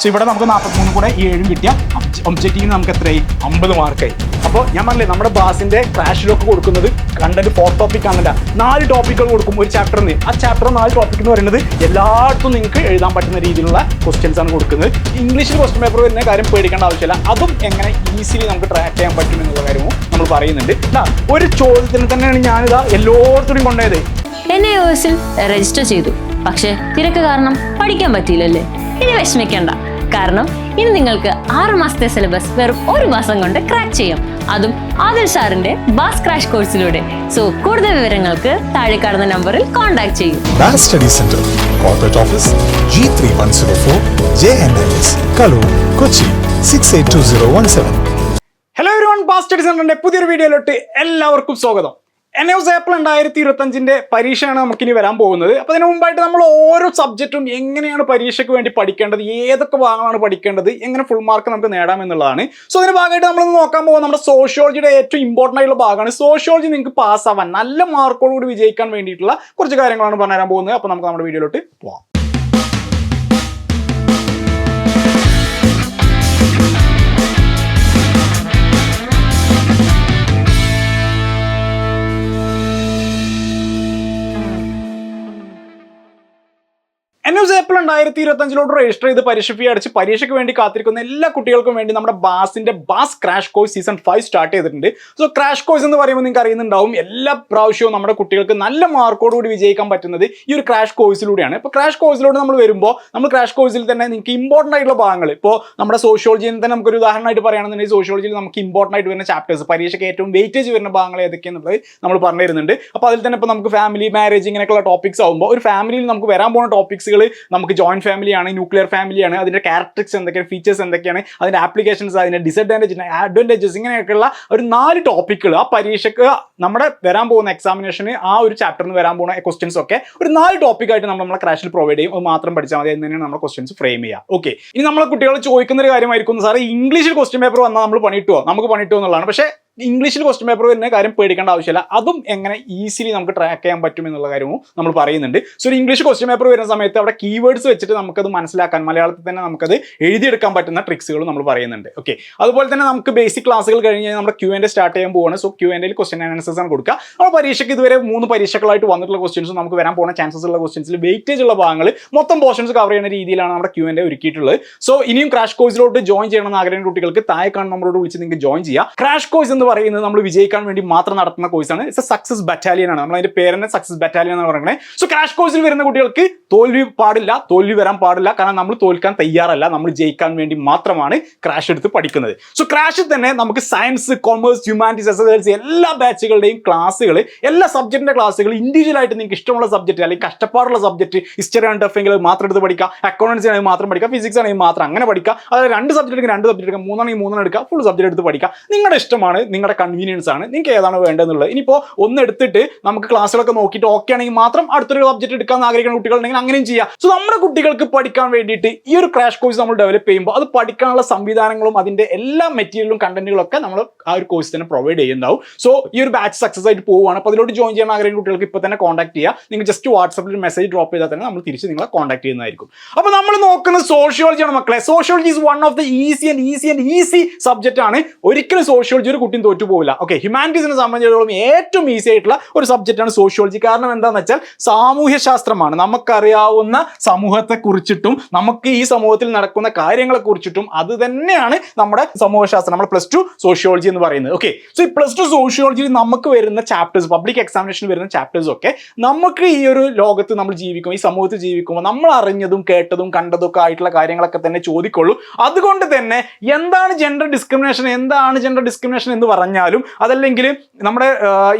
So ഇവിടെ നമുക്ക് നാൽപ്പത്തിമൂന്ന് കൂടെ ഏഴും കിട്ടിയ. ഒബ്ജക്റ്റീവ് നമുക്ക് എത്രയായി? അമ്പത് മാർക്കായി. അപ്പോൾ ഞാൻ പറഞ്ഞില്ലേ നമ്മുടെ ബാസിന്റെ ക്രാഷിലൊക്കെ കൊടുക്കുന്നത് കണ്ടന്റ് ഫോർ ടോപ്പിക് ആണല്ല. നാല് ടോപ്പിക്കുകൾ കൊടുക്കും ഒരു ചാപ്റ്ററിന് ആ ചാപ്റ്റർ നാല് ടോപ്പിക് എന്ന് പറയുന്നത് എല്ലായിടത്തും നിങ്ങൾക്ക് എഴുതാൻ പറ്റുന്ന രീതിയിലുള്ള ക്വസ്റ്റ്യൻസ് ആണ് കൊടുക്കുന്നത്. ഇംഗ്ലീഷിൽ ക്വസ്റ്റ്യൻ പേപ്പർ വരുന്ന കാര്യം പേടിക്കേണ്ട ആവശ്യമില്ല. അതും എങ്ങനെ ഈസിലി നമുക്ക് ട്രാക്ക് ചെയ്യാൻ പറ്റും എന്നുള്ള കാര്യവും നമ്മൾ പറയുന്നുണ്ട്. ഒരു ചോദ്യത്തിന് തന്നെയാണ് ഞാനിതാ എല്ലായിടത്തും കൊണ്ടുപോയത്. എന്നെ രജിസ്റ്റർ ചെയ്തു. പക്ഷേ തിരക്ക് കാരണം പഠിക്കാൻ പറ്റിയില്ലല്ലേ? ഇനി വിഷമിക്കണ്ട. കാരണം ഇനി നിങ്ങൾക്ക് ആറ് മാസത്തെ സിലബസ് വെറും ഒരു മാസം കൊണ്ട് ക്രാക്ക് ചെയ്യാം. അതും ആദിൽ സാറിന്റെ ബാസ് ക്രാഷ് കോഴ്സിലൂടെ സോ കൂടുതൽ വിവരങ്ങൾക്ക് താഴെ കാണുന്ന നമ്പറിൽ കോൺടാക്ട് ചെയ്യൂ. Mass S Kaloor Kochi six G3104, two zero one 682017. Hello everyone study സെന്ററിന്റെ പുതിയൊരു വീഡിയോയിലോട്ട് എല്ലാവർക്കും സ്വാഗതം. എൻ എസ് ഏപ്രിൽ രണ്ടായിരത്തി ഇരുപത്തഞ്ചിന്റെ പരീക്ഷയാണ് നമുക്കിനി വരാൻ പോകുന്നത്. അപ്പോൾ അതിന് മുമ്പായിട്ട് നമ്മൾ ഓരോ സബ്ജക്റ്റും എങ്ങനെയാണ് പരീക്ഷയ്ക്ക് വേണ്ടി പഠിക്കേണ്ടത് ഏതൊക്കെ ഭാഗങ്ങളാണ് പഠിക്കേണ്ടത് എങ്ങനെ ഫുൾ മാർക്ക് നമുക്ക് നേടാം എന്നുള്ളതാണ്. സോ അതിന് ഭാഗമായിട്ട് നമ്മൾ നോക്കാൻ പോകുന്നത് നമ്മുടെ സോഷ്യോളജിയുടെ ഏറ്റവും ഇമ്പോർട്ടന്റ് ആയിട്ടുള്ള ഭാഗമാണ്. സോഷ്യോളജി നിങ്ങൾക്ക് പാസ്സാവാൻ നല്ല മാർക്കോടുകൂടി വിജയിക്കാൻ വേണ്ടിയിട്ടുള്ള കുറച്ച് കാര്യങ്ങളാണ് പറഞ്ഞു തരാൻ പോകുന്നത്. അപ്പോൾ നമുക്ക് നമ്മുടെ വീഡിയോയിലോട്ട് പോവാം. എസ് ഇരുപത്തി അഞ്ചിലോട്ട് രജിസ്റ്റർ ചെയ്ത് പരീക്ഷ ഫീ അടിച്ച് പരീക്ഷയ്ക്ക് വേണ്ടി കാത്തിരിക്കുന്ന എല്ലാ കുട്ടികൾക്കും വേണ്ടി നമ്മുടെ ബാസിന്റെ bass crash course season five start ചെയ്തിട്ടുണ്ട്. സോ ക്രാഷ് കോഴ്സ് എന്ന് പറയുമ്പോൾ നിങ്ങൾക്ക് അറിയുന്നുണ്ടാവും എല്ലാ പ്രാവശ്യവും നമ്മുടെ കുട്ടികൾക്ക് നല്ല മാർക്കോടുകൂടി വിജയിക്കാൻ പറ്റുന്നത് ഈ ഒരു ക്രാഷ് കോഴ്സിലൂടെയാണ് ഇപ്പോൾ ക്രാഷ് കോഴ്സിലൂടെ നമ്മൾ വരുമ്പോൾ നമ്മൾ ക്രാഷ് കോഴ്സിൽ തന്നെ നിങ്ങൾക്ക് ഇമ്പോർട്ടന്റ് ആയിട്ടുള്ള ഭാഗങ്ങൾ ഇപ്പോൾ നമ്മുടെ സോഷ്യോളജിയിൽ തന്നെ നമുക്കൊരു ഉദാഹരണമായിട്ട് പറയുകയാണെന്നുണ്ടെങ്കിൽ സോഷ്യോളജിയിൽ നമുക്ക് ഇമ്പോർട്ടന്റ് ആയിട്ട് വരുന്ന ചാപ്റ്റേഴ്സ് പരീക്ഷയ്ക്ക് ഏറ്റവും വെയിറ്റേജ് വരുന്ന ഭാഗങ്ങൾ ഏതൊക്കെയാണെന്നുള്ളത് നമ്മൾ പറഞ്ഞു തരുന്നുണ്ട് അപ്പോൾ അതിൽ തന്നെ ഇപ്പോൾ നമുക്ക് ഫാമിലി മാരേജ് ഇങ്ങനെയൊക്കെയുള്ള ടോപ്പിക്സ് ആകുമ്പോൾ ഒരു ഫാമിലിയിൽ നമുക്ക് വരാൻ പോകുന്ന ടോപ്പിക്സുകൾ നമുക്ക് ജോയിന്റ് ഫാമിലിയാണ് ന്യൂക്ലിയർ ഫാമിലിയാണ് അതിന്റെ ക്യാരക്ടറിക്സ് എന്തൊക്കെയാണ് ഫീച്ചേഴ്സ് എന്തൊക്കെയാണ് അതിന്റെ ആപ്ലിക്കേഷൻസ് അതിന്റെ ഡിസഡ്വാന്റേജ് അഡ്വാന്റേജസ് ഇങ്ങനെയൊക്കെയുള്ള ഒരു നാല് ടോപ്പിക്കുകൾ ആ പരീക്ഷയ്ക്ക് നമ്മുടെ വരാൻ പോകുന്ന എക്സാമിനേഷന് ആ ഒരു ചാപ്റ്ററിന് വരാൻ പോകുന്ന ക്വസ്റ്റ്യൻസ് ഒക്കെ ഒരു നാല് ടോപ്പിക്കായിട്ട് നമ്മൾ നമ്മളെ ക്രാഷിൽ പ്രൊവൈഡ് ചെയ്യും. അത് മാത്രം പഠിച്ചാൽ മതി. എന്ന് തന്നെയാണ് നമ്മൾ ക്വസ്റ്റ്യൻസ് ഫ്രെയിം ചെയ്യുക. ഓക്കെ ഇനി നമ്മളെ കുട്ടികൾ ചോദിക്കുന്ന ഒരു കാര്യമായിരിക്കും സാറേ ഇംഗ്ലീഷിൽ ക്വസ്റ്റ്യൻ പേപ്പർ വന്നാൽ നമ്മൾ പണിയിട്ടുവോ? നമുക്ക് പണിയിട്ടുവോ എന്നുള്ളതാണ്. പക്ഷേ ഇംഗ്ലീഷിൽ ക്വസ്റ്റ്യൻ പേപ്പർ വരുന്ന കാര്യം പേടിക്കേണ്ട ആവശ്യമില്ല. അതും എങ്ങനെ ഈസിലി നമുക്ക് ട്രാക്ക് ചെയ്യാൻ പറ്റും എന്നുള്ള കാര്യവും നമ്മൾ പറയുന്നുണ്ട്. സോ ഒരു ഇംഗ്ലീഷ് ക്വസ്റ്റ്യൻ പേപ്പർ വരുന്ന സമയത്ത് അവിടെ കീവേഡ്സ് വെച്ചിട്ട് നമുക്കത് മനസ്സിലാക്കാൻ മലയാളത്തിൽ തന്നെ നമുക്കത് എഴുതിയെടുക്കാൻ പറ്റുന്ന ട്രിക്സുകളും നമ്മൾ പറയുന്നുണ്ട്. ഓക്കെ അതുപോലെ തന്നെ നമുക്ക് ബേസിക് ക്ലാസ്സുകൾ കഴിഞ്ഞ് നമ്മുടെ ക്യൂ എന്റെ സ്റ്റാർട്ട് ചെയ്യാൻ പോവാണ്. സോ ക്യൂ എന്റെ ക്വസ്റ്റ്യൻ ആൻസേഴ്സ് ആണ് കൊടുക്കുക. നമ്മൾ പരീക്ഷയ്ക്ക് ഇതുവരെ മൂന്ന് പരീക്ഷകളായിട്ട് വന്നിട്ടുള്ള ക്വസ്റ്റ്യൻസും നമുക്ക് വരാൻ പോകുന്ന ചാൻസസ് ഉള്ള ക്വസ്റ്റ്യൻസിൽ വെയിറ്റേജ് ഉള്ള ഭാഗങ്ങൾ മൊത്തം പോർഷൻസ് കവർ ചെയ്യുന്ന രീതിയിലാണ് നമ്മുടെ ക്യൂ എന്റെ ഒരുക്കിയിട്ടുള്ളത്. സോ ഇനിയും ക്രാഷ് കോഴ്സിലോട്ട് ജോയിൻ ചെയ്യണമെന്ന് ആഗ്രഹം കുട്ടികൾക്ക് താഴെ കാണുന്ന നമ്മളോട് വിളിച്ച് നിങ്ങൾക്ക് ജോയിൻ ചെയ്യാം. ക്രാഷ് കോഴ്സ് എന്ന് പറയുന്നത് നമ്മൾ വിജയിക്കാൻ വേണ്ടി മാത്രം നടത്തുന്ന കോഴ്സാണ് ഇറ്റ്സ് എ സക്സസ് ബറ്റാലിയൻ ആണ്. നമ്മൾ അതിന്റെ പേര് സക്സസ് ബറ്റാലിയൻ എന്ന് പറയുന്നത് സോ ക്രാഷ് കോഴ്സിൽ വരുന്ന കുട്ടികൾക്ക് തോൽവി പാടില്ല തോൽവി വരാൻ പാടില്ല. കാരണം നമ്മൾ തോൽക്കാൻ തയ്യാറല്ല. നമ്മൾ ജയിക്കാൻ വേണ്ടി മാത്രമാണ് ക്രാഷ് എടുത്ത് പഠിക്കുന്നത്. സോ ക്രാഷിൽ തന്നെ നമുക്ക് science commerce humanities S S എല്ലാ ബാച്ചുകളുടെയും ക്ലാസ്സുകൾ എല്ലാ സബ്ജക്റ്റിന്റെ ക്ലാസ്സുകൾ ഇൻഡിവിജ്വൽ ആയിട്ട് നിങ്ങൾക്ക് ഇഷ്ടമുള്ള സബ്ജക്റ്റ് അല്ലെങ്കിൽ കഷ്ടപ്പാടുള്ള സബ്ജക്റ്റ് ഹിസ്റ്ററി ആൻഡ് ടഫെങ്കിൽ മാത്രം എടുത്ത് പഠിക്കാം അക്കൗണ്ടൻസി ആണെങ്കിൽ മാത്രം പഠിക്കാം ഫിസിക്സ് ആണെങ്കിൽ മാത്രം അങ്ങനെ പഠിക്കാം അതായത് രണ്ട് സബ്ജക്റ്റ് രണ്ട് സബ്ജക്റ്റ് എടുക്കാം മൂന്നാണെങ്കിൽ മൂന്നെണ്ണം എടുക്കാം ഫുൾ സബ്ജക്റ്റ് എടുത്ത് പഠിക്കാം നിങ്ങളുടെ ഇഷ്ടമാണ് നിങ്ങളുടെ കൺവീനിയൻസ് ആണ്. നിങ്ങൾക്ക് ഏതാണ് വേണ്ടതെന്നുള്ളത്. ഇനിയിപ്പോൾ ഒന്ന് എടുത്തിട്ട് നമുക്ക് ക്ലാസ്സുകളൊക്കെ നോക്കിയിട്ട് ഓക്കെ ആണെങ്കിൽ മാത്രം അടുത്തൊരു സബ്ജക്ട് എടുക്കാൻ ആഗ്രഹിക്കുന്ന കുട്ടികളുണ്ടെങ്കിൽ അങ്ങനെയും ചെയ്യാം. സോ നമ്മുടെ കുട്ടികൾക്ക് പഠിക്കാൻ വേണ്ടിയിട്ട് ഈ ഒരു ക്രാഷ് കോഴ്സ് നമ്മൾ ഡെവലപ്പ് ചെയ്യുമ്പോൾ അത് പഠിക്കാനുള്ള സംവിധാനങ്ങളും അതിന്റെ എല്ലാ മെറ്റീരിയലും കണ്ടന്റുകളും ഒക്കെ നമ്മൾ ആ ഒരു കോഴ്സ് തന്നെ പ്രൊവൈഡ് ചെയ്യുന്നുണ്ടാവും. സോ ഈ ഒരു ബാച്ച് സക്സസ് ആയിട്ട് പോവുകയാണ്. അപ്പോൾ അതിലോട്ട് ജോയിൻ ചെയ്യാൻ ആഗ്രഹിക്കുന്ന കുട്ടികൾക്ക് ഇപ്പോൾ തന്നെ കോൺടാക്ട് ചെയ്യുക നിങ്ങൾ ജസ്റ്റ് വാട്സപ്പിൽ മെസ്സേജ് ഡ്രോപ്പ് ചെയ്താൽ തന്നെ നമ്മൾ തിരിച്ച് നിങ്ങളെ കോൺടാക്ട് ചെയ്യുന്നതായിരിക്കും. അപ്പോൾ നമ്മൾ നോക്കുന്നത് സോഷ്യോളജിയാണ് മക്കളെ. Sociology is one of the easy and easy and easy subject ആണ്. ഒരിക്കലും സോഷ്യോളജി ഒരു കുട്ടിയും തോറ്റു പോകില്ല ഓക്കെ ഹ്യൂമാനിറ്റീസിനെ സംബന്ധിച്ചിടത്തോളം ഏറ്റവും ഈസി ആയിട്ടുള്ള ഒരു സബ്ജക്റ്റാണ് സോഷ്യോളജി കാരണം എന്താണെന്ന് വെച്ചാൽ സാമൂഹ്യശാസ്ത്രമാണ്. നമുക്കറിയാവുന്ന സമൂഹത്തെ കുറിച്ചിട്ടും നമുക്ക് ഈ സമൂഹത്തിൽ നടക്കുന്ന കാര്യങ്ങളെ കുറിച്ചിട്ടും അത് തന്നെയാണ് നമ്മുടെ സമൂഹശാസ്ത്രം നമ്മൾ പ്ലസ് ടു സോഷ്യോളജി എന്ന് പറയുന്നത്. ഓക്കെ സോ ഈ പ്ലസ് ടു സോഷ്യോളജിയിൽ നമുക്ക് വരുന്ന ചാപ്റ്റേഴ്സ് പബ്ലിക് എക്സാമിനേഷൻ വരുന്ന ചാപ്റ്റേഴ്സ് ഒക്കെ നമുക്ക് ഈ ഒരു ലോകത്ത് നമ്മൾ ജീവിക്കും ഈ സമൂഹത്തിൽ ജീവിക്കുമ്പോൾ നമ്മൾ അറിഞ്ഞതും കേട്ടതും കണ്ടതും ഒക്കെ ആയിട്ടുള്ള കാര്യങ്ങളൊക്കെ തന്നെ ചോദിക്കുള്ളൂ. അതുകൊണ്ട് തന്നെ എന്താണ് ജെൻഡർ ഡിസ്ക്രിമിനേഷൻ എന്താണ് ജെൻഡർ ഡിസ്ക്രിമിനേഷൻ എന്ന് പറഞ്ഞാലും അതല്ലെങ്കിൽ നമ്മുടെ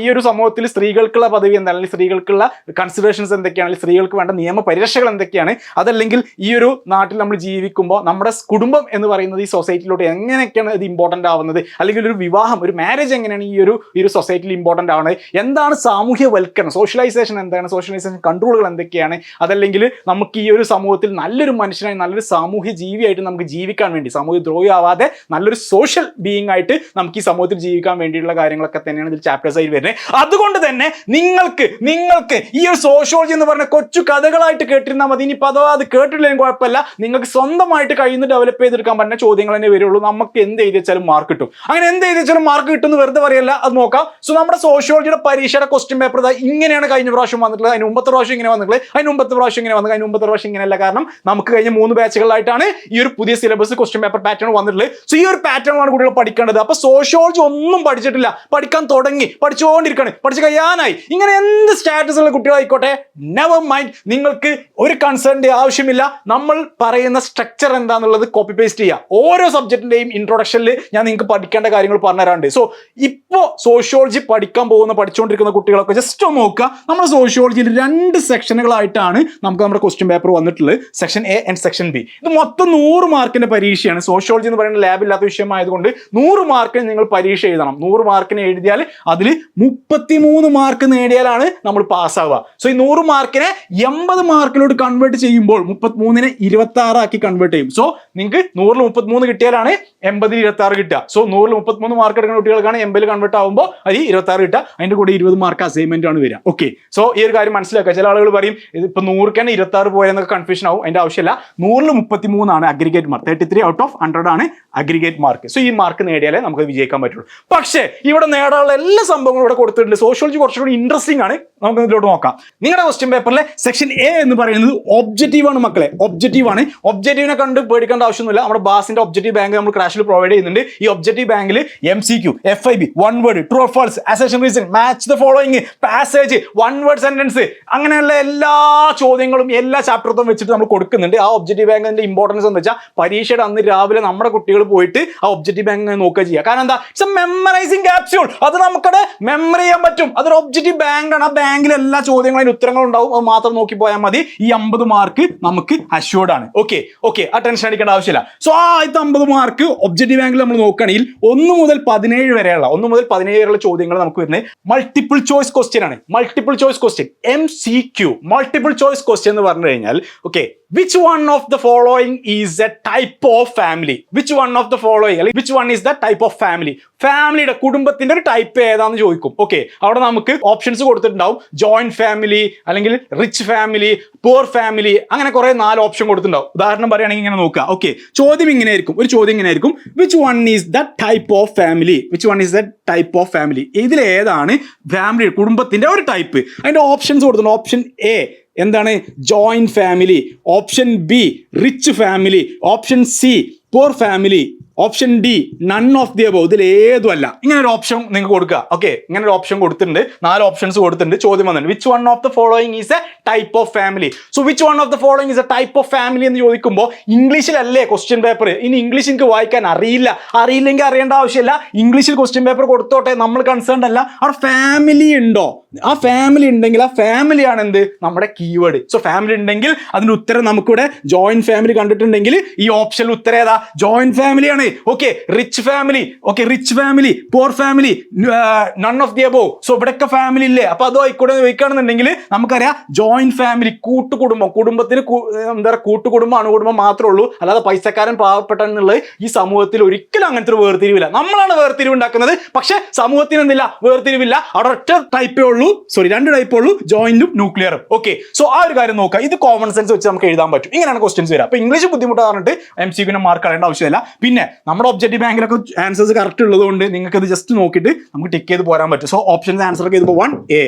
ഈ ഒരു സമൂഹത്തിൽ സ്ത്രീകൾക്കുള്ള പദവി എന്താണ്? അല്ലെങ്കിൽ സ്ത്രീകൾക്കുള്ള കൺസിഡറേഷൻസ് എന്തൊക്കെയാണ്? അല്ലെങ്കിൽ സ്ത്രീകൾക്ക് വേണ്ട നിയമ പരിരക്ഷകൾ എന്തൊക്കെയാണ്? അതല്ലെങ്കിൽ ഈ ഒരു നാട്ടിൽ നമ്മൾ ജീവിക്കുമ്പോൾ നമ്മുടെ കുടുംബം എന്ന് പറയുന്നത് ഈ സൊസൈറ്റിയിലോട്ട് എങ്ങനെയൊക്കെയാണ് ഇത് ഇമ്പോർട്ടന്റ് ആവുന്നത്? അല്ലെങ്കിൽ ഒരു വിവാഹം ഒരു മാരേജ് എങ്ങനെയാണ് ഈ ഒരു ഈ ഒരു സൊസൈറ്റിയിൽ ഇമ്പോർട്ടന്റ് ആവുന്നത്? എന്താണ് സാമൂഹ്യവൽക്കരണം? സോഷ്യലൈസേഷൻ എന്താണ്? സോഷ്യലൈസേഷൻ കൺട്രോളുകൾ എന്തൊക്കെയാണ്? അതല്ലെങ്കിൽ നമുക്ക് ഈ ഒരു സമൂഹത്തിൽ നല്ലൊരു മനുഷ്യനായി നല്ലൊരു സാമൂഹ്യ ജീവിയായിട്ട് നമുക്ക് ജീവിക്കാൻ വേണ്ടി സാമൂഹ്യ ദ്രോഹി ആവാതെ നല്ലൊരു സോഷ്യൽ ബീയിങ് ആയിട്ട് നമുക്ക് ഈ സമൂഹത്തിൽ ജീവിക്കാൻ വേണ്ടിയിട്ടുള്ള കാര്യങ്ങളൊക്കെ തന്നെയാണ് ഇതിൽ ചാപ്റ്റേഴ്സ് ആയി വരുന്നത്. അതുകൊണ്ട് തന്നെ നിങ്ങൾക്ക് നിങ്ങൾക്ക് ഈ ഒരു സോഷ്യോളജി എന്ന് പറഞ്ഞ കൊച്ചു കഥകളായിട്ട് കേട്ടിരുന്നാൽ മതി. ഇനിയിപ്പോൾ അഥവാ അത് കേട്ടിട്ടില്ലെങ്കിൽ കുഴപ്പമില്ല. നിങ്ങൾക്ക് സ്വന്തമായിട്ട് കഴിയുന്ന ഡെവലപ്പ് ചെയ്തെടുക്കാൻ പറ്റുന്ന ചോദ്യങ്ങൾ തന്നെ വരുള്ളൂ. നമുക്ക് എന്ത് എഴുതി വെച്ചാലും മാർക്ക് കിട്ടും. അങ്ങനെ എന്ത് എഴുതി വെച്ചാലും മാർക്ക് കിട്ടും എന്ന് വെറുതെ പറയല്ല. അത് നോക്കാം. സോ നമ്മുടെ സോഷ്യോളജിയുടെ പരീക്ഷയുടെ ക്വസ്റ്റ്യൻ പേപ്പർ ഇങ്ങനെയാണ് കഴിഞ്ഞ പ്രാവശ്യം വന്നിട്ടുള്ളത്. അതിന് മുമ്പത്തെ പ്രാവശ്യം ഇങ്ങനെ വന്നിട്ടുള്ളത്. അതിന് മുമ്പത്തെ പ്രാവശ്യം ഇങ്ങനെ വന്നത് അതിന് മുമ്പത്തെ പ്രാവശ്യം ഇങ്ങനെയല്ല. കാരണം നമുക്ക് കഴിഞ്ഞ മൂന്ന് ബാച്ചുകളായിട്ടാണ് ഈ ഒരു പുതിയ സിലബസ് ക്വസ്റ്റ്യൻ പേപ്പർ പാറ്റേൺ വന്നിട്ടുള്ളത്. സോ ഈ ഒരു പാറ്റേൺ ആണ് കുട്ടികൾ പഠിക്കേണ്ടത്. അപ്പൊ സോഷ്യോളജി ഒന്നും പഠിച്ചിട്ടില്ല. പഠിക്കാൻ തുടങ്ങി. പഠിച്ചുകൊണ്ടിരിക്കണേ പഠിച്ചു കഴിയാനായി. ഇങ്ങനെ എന്ത് സ്റ്റാറ്റസ് ഉള്ള കുട്ടികളായിക്കോട്ടെ? നെവർ മൈൻഡ് നിങ്ങൾക്ക് ഒരു കൺസേണിന്റെ ആവശ്യമില്ല. നമ്മൾ പറയുന്ന സ്ട്രക്ചർ എന്താണെന്നുള്ളത് കോപ്പി പേസ്റ്റ് ചെയ്യുക ഓരോ സബ്ജക്റ്റിന്റെയും ഇൻട്രൊഡക്ഷനിൽ ഞാൻ നിങ്ങൾക്ക് പഠിക്കേണ്ട കാര്യങ്ങൾ പറഞ്ഞുതരാണ്ട് സോ ഇപ്പോ സോഷ്യോളജി പഠിക്കാൻ പോകുന്ന പഠിച്ചുകൊണ്ടിരിക്കുന്ന കുട്ടികളൊക്കെ ജസ്റ്റ് ഒന്ന് നോക്കുക. നമ്മുടെ സോഷ്യോളജിയിൽ രണ്ട് സെക്ഷനുകളായിട്ടാണ് നമുക്ക് നമ്മുടെ ക്വസ്റ്റ്യൻ പേപ്പർ വന്നിട്ടുള്ളത്. Section A and section B ഇത് മൊത്തം നൂറ് മാർക്കിന്റെ പരീക്ഷയാണ്. സോഷ്യോളജി എന്ന് പറയുന്ന ലാബ് ഇല്ലാത്ത വിഷയമായതുകൊണ്ട് നൂറ് മാർക്കിന് നിങ്ങൾ പരീക്ഷ എഴുതണം. നൂറ് മാർക്കിന് എഴുതിയാൽ അതിൽ മുപ്പത്തിമൂന്ന് മാർക്ക് നേടിയാലാണ് നമ്മൾ പാസ്സാവുക സോ ഈ നൂറ് മാർക്കിനെ എൺപത് മാർക്കിലോട്ട് കൺവേർട്ട് ചെയ്യുമ്പോൾ മുപ്പത്തിമൂന്നിനെ ഇരുപത്തി ആറാക്കി കൺവേർട്ട് ചെയ്യും. സോ നിങ്ങൾക്ക് നൂറിൽ മുപ്പത്തിമൂന്ന് കിട്ടിയാലാണ് എൺപതിൽ ഇരുപത്തി ആറ് കിട്ടുക. സോ നൂറിൽ മുപ്പത്തിമൂന്ന് മാർക്ക് എടുക്കുന്ന കുട്ടികൾക്കാണ് എൺപതിൽ കൺവേർട്ട് ആകുമ്പോൾ അത് ഇരുപത്തി ആറ് കിട്ടുക. അതിന്റെ കൂടെ ഇരുപത് മാർക്ക് അസൈൻമെന്റ് ആണ് വരിക. ഓക്കെ സോ ഈ ഒരു കാര്യം മനസ്സിലാക്കുക. ചില ആളുകൾ പറയും ഇതിപ്പോ നൂറിക്കാണ് ഇരുപത്തി ആറ് പോയെന്നൊക്കെ കൺഫ്യൂഷൻ ആവും. അതിന്റെ ആവശ്യമില്ല. നൂറിൽ മുപ്പത്തി മൂന്നാണ് aggregate mark thirty three out of hundred ആണ് അഗ്രിഗേറ്റ് മാർക്ക് സോ ഈ മാർക്ക് നേടിയാലേ നമുക്ക് വിജയിക്കാൻ പറ്റുള്ളൂ. പക്ഷേ ഇവിടെ നേടാനുള്ള എല്ലാ സംഭവങ്ങളും ഇവിടെ കൊടുത്തിട്ടുണ്ട്. സോഷ്യോളജി കുറച്ചുകൂടി ഇൻട്രസ്റ്റിംഗ് ആണ്. നമുക്ക് ഇതിലോട്ട് നോക്കാം. നിങ്ങളുടെ ക്വസ്റ്റ്യൻ പേപ്പറിലെ സെക്ഷൻ എ എന്ന് പറയുന്നത് ഒബ്ജക്റ്റീവ് ആണ് മക്കളെ. ഒബ്ജക്റ്റീവ് ആണ്. ഒബ്ജക്റ്റീവിനെ കണ്ട് പേടിക്കേണ്ട ആവശ്യമൊന്നുമില്ല. നമ്മുടെ ബാസിന്റെ ഒബ്ജക്റ്റീവ് ബാങ്ക് നമ്മൾ ക്രാഷിൽ പ്രൊവൈഡ് ചെയ്യുന്നുണ്ട്. ഈ ഒബ്ജക്റ്റീവ് ബാങ്കിൽ M C Q F I B one word true false assertion reason match the following passage one word sentence അങ്ങനെയുള്ള എല്ലാ ചോദ്യങ്ങളും എല്ലാ ചാപ്റ്ററും വെച്ചിട്ട് നമ്മൾ കൊടുക്കുന്നുണ്ട്. ആ ഒബ്ജക്റ്റീവ് ബാങ്കിന്റെ ഇമ്പോർട്ടൻസ് എന്ന് വെച്ചാൽ പരീക്ഷയുടെ അന്ന് രാവിലെ നമ്മുടെ കുട്ടികൾ പോയിട്ട് ആ ഒബ്ജക്റ്റീവ് ബാങ്ക് നോക്കുക ചെയ്യുക. കാരണം എന്താ? ഇറ്റ്സ് എ മെമ്മറൈസിങ് ക്യാപ്സ്യൂൾ അത് നമുക്കത് മെമ്മറി ചെയ്യാൻ പറ്റും. അതൊരു ഒബ്ജക്റ്റീവ് ബാങ്ക് ആണ്. ആ ബാങ്കിൽ എല്ലാ ചോദ്യങ്ങളും ഉത്തരങ്ങളും ഉണ്ടാവും. അത് മാത്രം നോക്കി പോയാൽ മതി. ഈ അമ്പത് മാർക്ക് നമുക്ക് അഷ്യൂർഡ് ആണ്. ഓക്കെ ഓക്കെ ആ ടെൻഷൻ അടിക്കേണ്ട ആവശ്യമില്ല. സോ ആ ആദ്യത്തെ അമ്പത് മാർക്ക് ഒബ്ജക്റ്റീവ് ബാങ്കിൽ നമ്മൾ നോക്കുകയാണെങ്കിൽ ഒന്ന് മുതൽ പതിനേഴ് വരെയുള്ള ഒന്ന് മുതൽ പതിനേഴ് വരെയുള്ള ചോദ്യങ്ങൾ നമുക്ക് വരുന്നത് മൾട്ടിപ്പിൾ ചോയ്സ് ക്വസ്റ്റ്യൻ ആണ്. Multiple choice question M C Q multiple choice question എന്ന് പറഞ്ഞു കഴിഞ്ഞാൽ okay which one of the following is a type of family which one of the following അല്ലെങ്കിൽ which one is the type of family ഫാമിലിയുടെ കുടുംബത്തിന്റെ ഒരു type ഏതാന്ന് ചോദിക്കും. Okay അവിടെ നമുക്ക് ഓപ്ഷൻസ് കൊടുത്തിട്ടുണ്ടാവും. ജോയിന്റ് ഫാമിലി അല്ലെങ്കിൽ റിച്ച് ഫാമിലി പുവർ ഫാമിലി അങ്ങനെ കുറെ നാല് ഓപ്ഷൻ കൊടുത്തിട്ടുണ്ടാവും. ഉദാഹരണം പറയുകയാണെങ്കിൽ ഇങ്ങനെ നോക്കുക. ഓക്കെ ചോദ്യം ഇങ്ങനെ ആയിരിക്കും ഒരു ചോദ്യം ഇങ്ങനെ ആയിരിക്കും which one is the type of family which one is the type of family ഇതിൽ ഏതാണ് ഫാമിലി കുടുംബത്തിന്റെ ഒരു ടൈപ്പ് അതിന്റെ ഓപ്ഷൻസ് കൊടുത്തിട്ടുണ്ട്. ഓപ്ഷൻ എ എന്താണ്? Joint family option B rich family option C poor family option D none of the above ഇതിൽ ഏതും അല്ല ഇങ്ങനെ ഒരു ഓപ്ഷൻ നിങ്ങൾക്ക് കൊടുക്കുക. ഓക്കെ ഇങ്ങനെ ഒരു ഓപ്ഷൻ കൊടുത്തിട്ടുണ്ട്. നാല് ഓപ്ഷൻസ് കൊടുത്തിട്ടുണ്ട്. ചോദ്യം വന്നിട്ടുണ്ട്. Which one of the following is a type of family so which one of the following is a type of family എന്ന് ചോദിക്കുമ്പോൾ ഇംഗ്ലീഷിലല്ലേ ക്വസ്റ്റ്യൻ പേപ്പർ ഇനി ഇംഗ്ലീഷ് എനിക്ക് വായിക്കാൻ അറിയില്ല. അറിയില്ലെങ്കിൽ അറിയേണ്ട ആവശ്യമില്ല. ഇംഗ്ലീഷിൽ ക്വസ്റ്റ്യൻ പേപ്പർ കൊടുത്തോട്ടെ. നമ്മൾ കൺസേൺ അല്ല. അവിടെ ഫാമിലി ഉണ്ടോ? ആ ഫാമിലി ഉണ്ടെങ്കിൽ ആ ഫാമിലിയാണ് എന്ത്? നമ്മുടെ കീവേഡ് സോ ഫാമിലി ഉണ്ടെങ്കിൽ അതിന്റെ ഉത്തരം നമുക്കിവിടെ ജോയിന്റ് ഫാമിലി കണ്ടിട്ടുണ്ടെങ്കിൽ ഈ ഓപ്ഷനിൽ ഉത്തരം ഏതാ? ജോയിന്റ് ഫാമിലിയാണ് okay rich family okay rich family poor family none of the above so ഇവിടെയൊക്കെ ഫാമിലി ഇല്ലേ? അപ്പൊ അതോ ആയിക്കോട്ടെ ചോദിക്കുകയാണെന്നുണ്ടെങ്കിൽ നമുക്കറിയാം ജോയിന്റ് ഫാമിലി കൂട്ടുകുടുംബം. കുടുംബത്തിന് എന്താ പറയുക കൂട്ടുകുടുംബം അണുകുടുംബം മാത്രമേ ഉള്ളൂ. അല്ലാതെ പൈസക്കാരൻ പാവപ്പെട്ട എന്നുള്ളത് ഈ സമൂഹത്തിൽ ഒരിക്കലും അങ്ങനത്തെ ഒരു വേർതിരിവില്ല. നമ്മളാണ് വേർതിരിവ് ഉണ്ടാക്കുന്നത്. പക്ഷെ സമൂഹത്തിന് എന്തില്ല? വേർതിരിവില്ല. അവിടെ ഒറ്റ ടൈപ്പേ ഉള്ളൂ. സോറി രണ്ട് ടൈപ്പേ ഉള്ളൂ. ജോയിന്റും ന്യൂക്ലിയറും ഓക്കെ സോ ആ ഒരു കാര്യം നോക്കാം ഇത് കോമൺ സെൻസ് വെച്ച് നമുക്ക് എഴുതാൻ പറ്റും. ഇങ്ങനെയാണ് ക്വസ്റ്റ്യൻസ് വരിക. അപ്പൊ ഇംഗ്ലീഷ് ബുദ്ധിമുട്ടാണ് എം സി പിന്നെ മാർക്ക് കളയേണ്ട ആവശ്യമില്ല. പിന്നെ നമ്മുടെ ഒബ്ജക്റ്റീവ് ബാങ്കിലൊക്കെ ആൻസേഴ്സ് കറക്റ്റ് ഉള്ളതുകൊണ്ട് നിങ്ങൾക്ക് ഇത് ജസ്റ്റ് നോക്കിയിട്ട് നമുക്ക് ടിക്ക് ചെയ്ത് പോരാൻ പറ്റും. സോ ഓപ്ഷൻസ് ആൻസർ ഒക്കെ ഇതിപ്പോൾ വൺ എ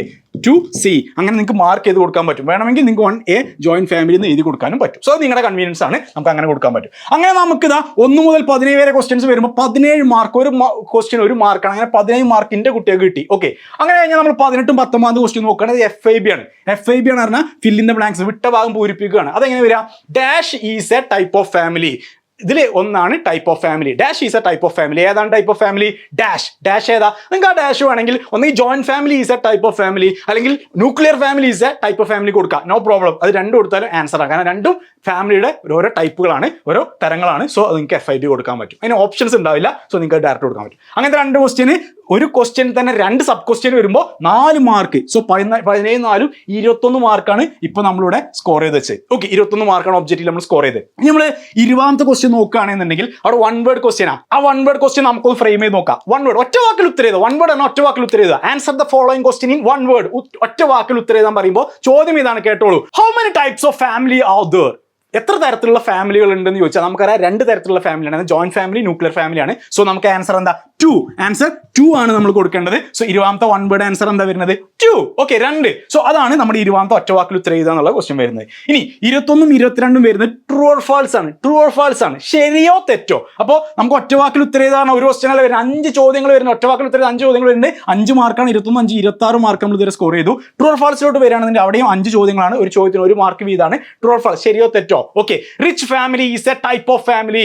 ടു സി അങ്ങനെ നിങ്ങൾക്ക് മാർക്ക് ചെയ്ത് കൊടുക്കാൻ പറ്റും. വേണമെങ്കിൽ നിങ്ങൾക്ക് വൺ എ ജോയിന്റ് ഫാമിലി എന്ന് എഴുതി കൊടുക്കാനും പറ്റും. സോ നിങ്ങളുടെ കൺവീനിയൻസ് ആണ് നമുക്ക് അങ്ങനെ കൊടുക്കാൻ പറ്റും. അങ്ങനെ നമുക്ക് ഇതാ ഒന്ന് മുതൽ പതിനേഴ് വരെ ക്വസ്റ്റ്യൻസ് വരുമ്പോൾ പതിനേഴ് മാർക്ക് ഒരു ക്വസ്റ്റ്യൻ ഒരു മാർക്കാണ് അങ്ങനെ പതിനേഴ് മാർക്കിന്റെ കുട്ടികൾക്ക് കിട്ടി. ഓക്കെ അങ്ങനെ കഴിഞ്ഞാൽ നമ്മൾ പതിനെട്ടും പത്തൊമ്പത് ക്വസ്റ്റ്യൻ നോക്കുകയാണെങ്കിൽ എഫ് ഐ ബി ആണ്. എഫ് ഐ ബി ആണ് പറഞ്ഞാൽ ഫില്ലിന്റെ ബ്ലാങ്ക്സ് വിട്ട ഭാഗം പൂരിപ്പിക്കുകയാണ്. അതെങ്ങനെ വരിക? Dash is a type of family ഇതിൽ ഒന്നാണ് type of family dash is a type of family ഏതാണ് type of family dash dash ഏതാ? നിങ്ങൾക്ക് ആ ഡാഷ് വേണമെങ്കിൽ ഒന്നെങ്കിൽ joint family is a type of family അല്ലെങ്കിൽ nuclear family is a type of family കൊടുക്കുക. നോ പ്രോബ്ലം അത് രണ്ടും കൊടുത്താലും ആൻസർ ആണ് കാരണം രണ്ടും ഫാമിലിയുടെ ഓരോ ടൈപ്പുകളാണ് ഓരോ തരങ്ങളാണ്. സോ അത് നിങ്ങൾക്ക് എഫ് ഐ ബി കൊടുക്കാൻ പറ്റും. അതിന് ഓപ്ഷൻസ് ഉണ്ടാവില്ല. സോ നിങ്ങൾക്ക് ഡയറക്റ്റ് കൊടുക്കാൻ പറ്റും. അങ്ങനത്തെ രണ്ട് ക്വസ്റ്റ്യന് ഒരു ക്വസ്റ്റ്യൻ തന്നെ രണ്ട് സബ് ക്വസ്റ്റ്യൻ വരുമ്പോൾ നാല് മാർക്ക് സോ പതിനേഴ് നാലും ഇരുപത്തൊന്ന് മാർക്കാണ് ഇപ്പൊ നമ്മളിവിടെ സ്കോർ ചെയ്ത് വെച്ചത്. ഓക്കെ ഇരുപത്തൊന്ന് മാർക്കാണ് ഒബ്ജക്റ്റീവ് നമ്മൾ സ്കോർ ചെയ്ത് നമ്മൾ ഇരുപതാമത്തെ ക്വസ്റ്റ്യൻ നോക്കുകയാണെന്നുണ്ടെങ്കിൽ അവിടെ വൺ വേർഡ് ക്വസ്റ്റ്യൻ ആ. വൺ വേർഡ് ക്വസ്റ്റ്യൻ നമുക്കൊന്ന് ഫ്രെയിം ചെയ്ത് നോക്കാം. വൺ വേർഡ് ഒറ്റ വാക്കിൽ ഉത്തരം ചെയ്തോ വൺ വേർഡ് ആണ് ഒറ്റ വാക്കിൽ ഉത്തരം ചെയ്തോ answer the following question in one word ഒറ്റ വാക്കിൽ ഉത്തരം എഴുതാൻ പറയുമ്പോൾ ചോദ്യം ഇതാണ് കേട്ടോളൂ. How many types of family are there എത്ര തരത്തിലുള്ള ഫാമിലികൾ ഉണ്ടെന്ന് ചോദിച്ചാൽ നമുക്കറിയാം രണ്ട് തരത്തിലുള്ള ഫാമിലിയാണ് ജോയിന്റ് ഫാമിലി ന്യൂക്ലിയർ ഫാമിലിയാണ് സോ നമുക്ക് ആൻസർ എന്താ? ടു ആൻസർ ടു ആണ് നമ്മൾ കൊടുക്കേണ്ടത്. സോ ഇരുപതാമത്തെ വൺ വേർഡ് ആൻസർ എന്താ വരുന്നത്? ടു ഓക്കെ രണ്ട്. സോ അതാണ് നമ്മുടെ ഇരുപതാമത്തെ ഒറ്റവാക്കിൽ ഉത്തരം ചെയ്താൽ എന്നുള്ള ക്വസ്റ്റ്യൻ വരുന്നത്. ഇനി ഇരുപത്തൊന്നും ഇരുപത്തിരണ്ടും വരുന്നത് ട്രൂ ഓർ ഫാൾസ് ആണ്. ട്രൂ ഓർ ഫാൾസ് ആണ്. ശരിയോ തെറ്റോ? അപ്പോൾ നമുക്ക് ഒറ്റവാക്കിൽ ഉത്തരം ചെയ്താണ് ഒരു ക്വസ്റ്റ്യൻ അല്ല വരുന്നത്. അഞ്ച് ചോദ്യങ്ങൾ വരുന്നത്. ഒറ്റവാക്കിൽ ഉത്തരം അഞ്ച് ചോദ്യങ്ങൾ വരുന്നത്. അഞ്ച് മാർക്കാണ് ഇരുപത്തൊന്ന് അഞ്ച് ഇരുപത്തി ആറ് മാർക്ക് നമ്മൾ ഇതുവരെ സ്കോർ ചെയ്തു. ട്രൂ ഓർ ഫാൾസിലോട്ട് വരികയാണെന്നുണ്ടെങ്കിൽ അവിടെയും അഞ്ച് ചോദ്യങ്ങളാണ്. ഒരു ചോദ്യത്തിന് ഒരു മാർക്ക് വീതാണ് ട്രൂ ഓർ ഫാൾസ് ശരിയോ തെറ്റോ? Okay rich family is a type of family